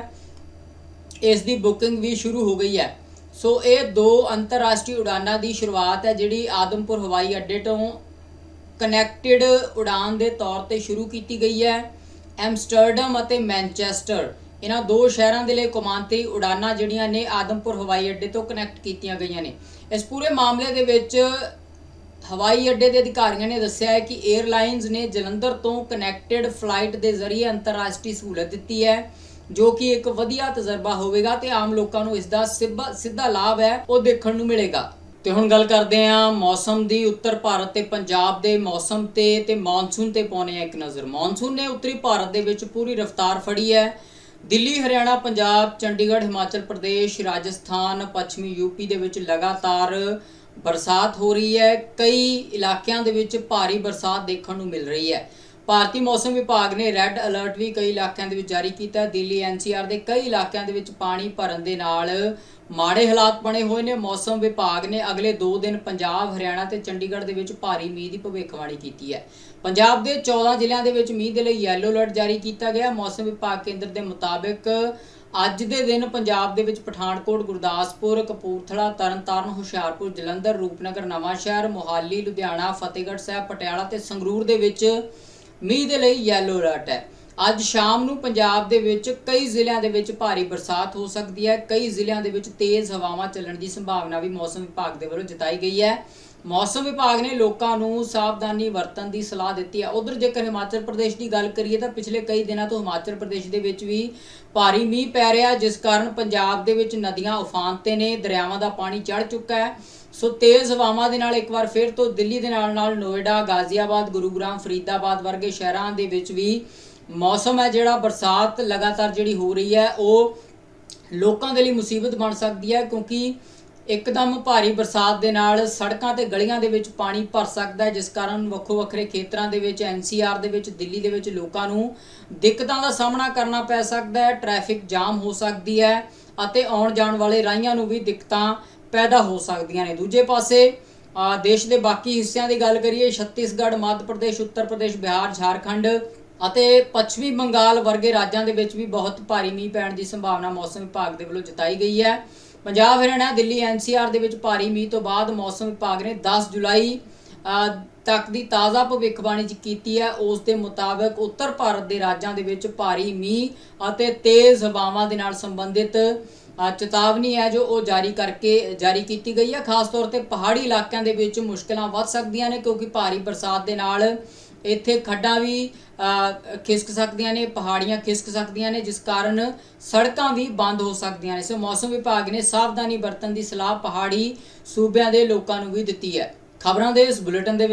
ਇਸ ਦੀ ਬੁਕਿੰਗ ਵੀ ਸ਼ੁਰੂ ਹੋ ਗਈ ਹੈ। ਸੋ ਇਹ ਦੋ ਅੰਤਰਰਾਸ਼ਟਰੀ ਉਡਾਨਾਂ ਦੀ ਸ਼ੁਰੂਆਤ ਹੈ, ਜਿਹੜੀ ਆਦਮਪੁਰ ਹਵਾਈ ਅੱਡੇ ਤੋਂ ਕਨੈਕਟਡ ਉਡਾਨ ਦੇ ਤੌਰ ਤੇ ਸ਼ੁਰੂ ਕੀਤੀ ਗਈ ਹੈ। ਐਮਸਟਰਡਮ ਅਤੇ ਮੈਨਚੈਸਟਰ, ਇਹਨਾਂ ਦੋ ਸ਼ਹਿਰਾਂ ਦੇ ਲਈ ਕੌਮਾਂਤਰੀ ਉਡਾਨਾਂ ਜਿਹੜੀਆਂ ਨੇ ਆਦਮਪੁਰ ਹਵਾਈ ਅੱਡੇ ਤੋਂ ਕਨੈਕਟ ਕੀਤੀਆਂ ਗਈਆਂ ਨੇ। ਇਸ ਪੂਰੇ ਮਾਮਲੇ ਦੇ ਵਿੱਚ ਹਵਾਈ ਅੱਡੇ ਦੇ ਅਧਿਕਾਰੀਆਂ ਨੇ ਦੱਸਿਆ ਹੈ ਕਿ 에ਅਰਲਾਈਨਸ ਨੇ ਜਲੰਧਰ ਤੋਂ ਕਨੈਕਟਡ ਫਲਾਈਟ ਦੇ ਜ਼ਰੀਏ ਅੰਤਰਰਾਸ਼ਟਰੀ ਸਹੂਲਤ ਦਿੱਤੀ ਹੈ। ਜੋ ਕਿ ਇੱਕ ਵਧੀਆ ਤਜਰਬਾ ਹੋਵੇਗਾ ਤੇ ਆਮ ਲੋਕਾਂ ਨੂੰ ਇਸ ਦਾ ਸਿੱਧਾ ਸਿੱਧਾ ਲਾਭ ਹੈ, ਉਹ ਦੇਖਣ ਨੂੰ ਮਿਲੇਗਾ। ਤੇ ਹੁਣ ਗੱਲ ਕਰਦੇ ਹਾਂ ਮੌਸਮ ਦੀ। ਉੱਤਰ ਭਾਰਤ ਤੇ ਪੰਜਾਬ ਦੇ ਮੌਸਮ ਤੇ ਤੇ ਮੌਨਸੂਨ ਤੇ ਪਾਉਣੇ ਆ ਇੱਕ ਨਜ਼ਰ। ਮੌਨਸੂਨ ਨੇ ਉੱਤਰੀ ਭਾਰਤ ਦੇ ਵਿੱਚ ਪੂਰੀ ਰਫ਼ਤਾਰ ਫੜੀ ਹੈ। ਦਿੱਲੀ, ਹਰਿਆਣਾ, ਪੰਜਾਬ, ਚੰਡੀਗੜ੍ਹ, ਹਿਮਾਚਲ ਪ੍ਰਦੇਸ਼, ਰਾਜਸਥਾਨ, ਪੱਛਮੀ ਯੂਪੀ ਦੇ ਵਿੱਚ ਲਗਾਤਾਰ ਬਰਸਾਤ ਹੋ ਰਹੀ ਹੈ। ਕਈ ਇਲਾਕਿਆਂ ਦੇ ਵਿੱਚ ਭਾਰੀ ਬਰਸਾਤ ਦੇਖਣ ਨੂੰ ਮਿਲ ਰਹੀ ਹੈ। ਭਾਰਤੀ ਮੌਸਮ ਵਿਭਾਗ ਨੇ ਰੈੱਡ ਅਲਰਟ ਵੀ ਕਈ ਇਲਾਕਿਆਂ ਦੇ ਵਿੱਚ ਜਾਰੀ ਕੀਤਾ ਹੈ। ਦਿੱਲੀ ਐਨਸੀਆਰ ਦੇ ਕਈ ਇਲਾਕਿਆਂ ਦੇ ਵਿੱਚ ਪਾਣੀ ਭਰਨ ਦੇ ਨਾਲ ਮਾੜੇ ਹਾਲਾਤ ਬਣੇ ਹੋਏ ਨੇ। ਮੌਸਮ ਵਿਭਾਗ ਨੇ ਅਗਲੇ 2 ਦਿਨ ਪੰਜਾਬ, ਹਰਿਆਣਾ ਤੇ ਚੰਡੀਗੜ੍ਹ ਦੇ ਵਿੱਚ ਭਾਰੀ ਮੀਂਹ ਦੀ ਭਵਿੱਖਬਾਣੀ ਕੀਤੀ ਹੈ। ਪੰਜਾਬ ਦੇ 14 ਜ਼ਿਲ੍ਹਿਆਂ ਦੇ ਵਿੱਚ ਮੀਂਹ ਦੇ ਲਈ ਯੈਲੋ ਅਲਰਟ ਜਾਰੀ ਕੀਤਾ ਗਿਆ। ਮੌਸਮ ਵਿਭਾਗ ਕੇਂਦਰ ਦੇ ਮੁਤਾਬਕ ਅੱਜ ਦੇ ਦਿਨ ਪੰਜਾਬ ਦੇ ਵਿੱਚ ਪਠਾਨਕੋਟ, ਗੁਰਦਾਸਪੁਰ, ਕਪੂਰਥਲਾ, ਤਰਨਤਾਰਨ, ਹੁਸ਼ਿਆਰਪੁਰ, ਜਲੰਧਰ, ਰੂਪਨਗਰ, ਨਵਾਂਸ਼ਹਿਰ, ਮੋਹਾਲੀ, ਲੁਧਿਆਣਾ, ਫਤਿਹਗੜ੍ਹ ਸਾਹਿਬ, ਪਟਿਆਲਾ ਤੇ ਸੰਗਰੂਰ ਦੇ ਵਿੱਚ ਮੀਂਹ ਦੇ ਲਈ ਯੈਲੋ ਅਲਰਟ ਹੈ। ਅੱਜ ਸ਼ਾਮ ਨੂੰ ਪੰਜਾਬ ਦੇ ਵਿੱਚ ਕਈ ਜ਼ਿਲ੍ਹਿਆਂ ਦੇ ਵਿੱਚ ਭਾਰੀ ਬਰਸਾਤ ਹੋ ਸਕਦੀ ਹੈ। ਕਈ ਜ਼ਿਲ੍ਹਿਆਂ ਦੇ ਵਿੱਚ ਤੇਜ਼ ਹਵਾਵਾਂ ਚੱਲਣ ਦੀ ਸੰਭਾਵਨਾ ਵੀ ਮੌਸਮ ਵਿਭਾਗ ਦੇ ਵੱਲੋਂ ਜਤਾਈ ਗਈ ਹੈ। ਮੌਸਮ ਵਿਭਾਗ ਨੇ ਲੋਕਾਂ ਨੂੰ ਸਾਵਧਾਨੀ ਵਰਤਣ ਦੀ ਸਲਾਹ ਦਿੱਤੀ ਹੈ। ਉਧਰ ਜੇਕਰ ਹਿਮਾਚਲ ਪ੍ਰਦੇਸ਼ ਦੀ ਗੱਲ ਕਰੀਏ ਤਾਂ ਪਿਛਲੇ ਕਈ ਦਿਨਾਂ ਤੋਂ ਹਿਮਾਚਲ ਪ੍ਰਦੇਸ਼ ਦੇ ਵਿੱਚ ਵੀ ਭਾਰੀ ਮੀਂਹ ਪੈ ਰਿਹਾ ਜਿਸ ਕਾਰਨ ਪੰਜਾਬ ਦੇ ਵਿੱਚ ਨਦੀਆਂ ਉਫਾਨ ਤੇ ਨੇ, ਦਰਿਆਵਾਂ ਦਾ ਪਾਣੀ ਚੜ ਚੁੱਕਾ ਹੈ। ਸੋ ਤੇਜ਼ ਹਵਾਵਾਂ ਦੇ ਨਾਲ ਇੱਕ ਵਾਰ ਫਿਰ ਤੋਂ ਦਿੱਲੀ ਦੇ ਨਾਲ ਨਾਲ ਨੋਇਡਾ, ਗਾਜ਼ੀਆਬਾਦ, ਗੁਰੂਗ੍ਰਾਮ, ਫਰੀਦਾਬਾਦ ਵਰਗੇ ਸ਼ਹਿਰਾਂ ਦੇ ਵਿੱਚ ਵੀ ਮੌਸਮ ਹੈ ਜਿਹੜਾ ਬਰਸਾਤ ਲਗਾਤਾਰ ਜਿਹੜੀ ਹੋ ਰਹੀ ਹੈ, ਉਹ ਲੋਕਾਂ ਦੇ ਲਈ ਮੁਸੀਬਤ ਬਣ ਸਕਦੀ ਹੈ ਕਿਉਂਕਿ ਇੱਕਦਮ ਭਾਰੀ ਬਰਸਾਤ ਦੇ ਨਾਲ ਸੜਕਾਂ ਤੇ ਗਲੀਆਂ ਦੇ ਵਿੱਚ ਪਾਣੀ ਭਰ ਸਕਦਾ ਹੈ, ਜਿਸ ਕਾਰਨ ਵੱਖੋ ਵੱਖਰੇ ਖੇਤਰਾਂ ਦੇ ਵਿੱਚ ਐਨਸੀਆਰ ਦੇ ਵਿੱਚ, ਦਿੱਲੀ ਦੇ ਵਿੱਚ ਲੋਕਾਂ ਨੂੰ ਦਿੱਕਤਾਂ ਦਾ ਸਾਹਮਣਾ ਕਰਨਾ ਪੈ ਸਕਦਾ ਹੈ, ਟ੍ਰੈਫਿਕ ਜਾਮ ਹੋ ਸਕਦੀ ਹੈ ਅਤੇ ਆਉਣ ਜਾਣ ਵਾਲੇ ਰਾਹੀਆਂ ਨੂੰ ਵੀ ਦਿੱਕਤਾਂ ਪੈਦਾ ਹੋ ਸਕਦੀਆਂ ਨੇ। ਦੂਜੇ ਪਾਸੇ ਦੇਸ਼ ਦੇ ਬਾਕੀ ਹਿੱਸਿਆਂ ਦੀ ਗੱਲ ਕਰੀਏ, ਛੱਤੀਸਗੜ੍ਹ, ਮੱਧ ਪ੍ਰਦੇਸ਼, ਉੱਤਰ ਪ੍ਰਦੇਸ਼, ਬਿਹਾਰ, ਝਾਰਖੰਡ ਅਤੇ ਪੱਛਮੀ ਬੰਗਾਲ ਵਰਗੇ ਰਾਜਾਂ ਦੇ ਵਿੱਚ ਵੀ ਬਹੁਤ ਭਾਰੀ ਮੀਂਹ ਪੈਣ ਦੀ ਸੰਭਾਵਨਾ ਮੌਸਮ ਵਿਭਾਗ ਦੇ ਵੱਲੋਂ ਜਤਾਈ ਗਈ ਹੈ। ਪੰਜਾਬ, ਹਰਿਆਣਾ, ਦਿੱਲੀ ਐਨਸੀਆਰ ਦੇ ਵਿੱਚ ਭਾਰੀ ਮੀਂਹ ਤੋਂ ਬਾਅਦ ਮੌਸਮ ਵਿਭਾਗ ਨੇ 10 ਜੁਲਾਈ ਤੱਕ ਦੀ ਤਾਜ਼ਾ ਭਵਿੱਖਬਾਣੀ ਕੀਤੀ ਹੈ। ਉਸ ਦੇ ਮੁਤਾਬਕ ਉੱਤਰ ਭਾਰਤ ਦੇ ਰਾਜਾਂ ਦੇ ਵਿੱਚ ਭਾਰੀ ਮੀਂਹ ਅਤੇ ਤੇਜ਼ ਹਵਾਵਾਂ ਦੇ ਨਾਲ ਸੰਬੰਧਿਤ ਚੇਤਾਵਨੀ ਹੈ ਜੋ ਉਹ ਜਾਰੀ ਕਰਕੇ ਜਾਰੀ ਕੀਤੀ ਗਈ ਹੈ। ਖਾਸ ਤੌਰ ਤੇ ਪਹਾੜੀ ਇਲਾਕਿਆਂ ਦੇ ਵਿੱਚ ਮੁਸ਼ਕਲਾਂ ਵੱਧ ਸਕਦੀਆਂ ਨੇ ਕਿਉਂਕਿ ਭਾਰੀ ਬਰਸਾਤ ਦੇ ਨਾਲ ਇੱਥੇ ਖੱਡਾਂ ਵੀ ਖਿਸਕ ਸਕਦੀਆਂ ਨੇ, ਪਹਾੜੀਆਂ ਖਿਸਕ ਸਕਦੀਆਂ ਨੇ, ਜਿਸ ਕਾਰਨ ਸੜਕਾਂ ਵੀ ਬੰਦ ਹੋ ਸਕਦੀਆਂ ਨੇ। ਸੋ ਮੌਸਮ ਵਿਭਾਗ ਨੇ ਸਾਵਧਾਨੀ ਵਰਤਣ ਦੀ ਸਲਾਹ ਪਹਾੜੀ ਸੂਬਿਆਂ ਦੇ ਲੋਕਾਂ ਨੂੰ ਵੀ ਦਿੱਤੀ ਹੈ। ਖਬਰਾਂ ਦੇ ਇਸ ਬੁਲੇਟਿਨ ਦੇ ਵਿੱਚ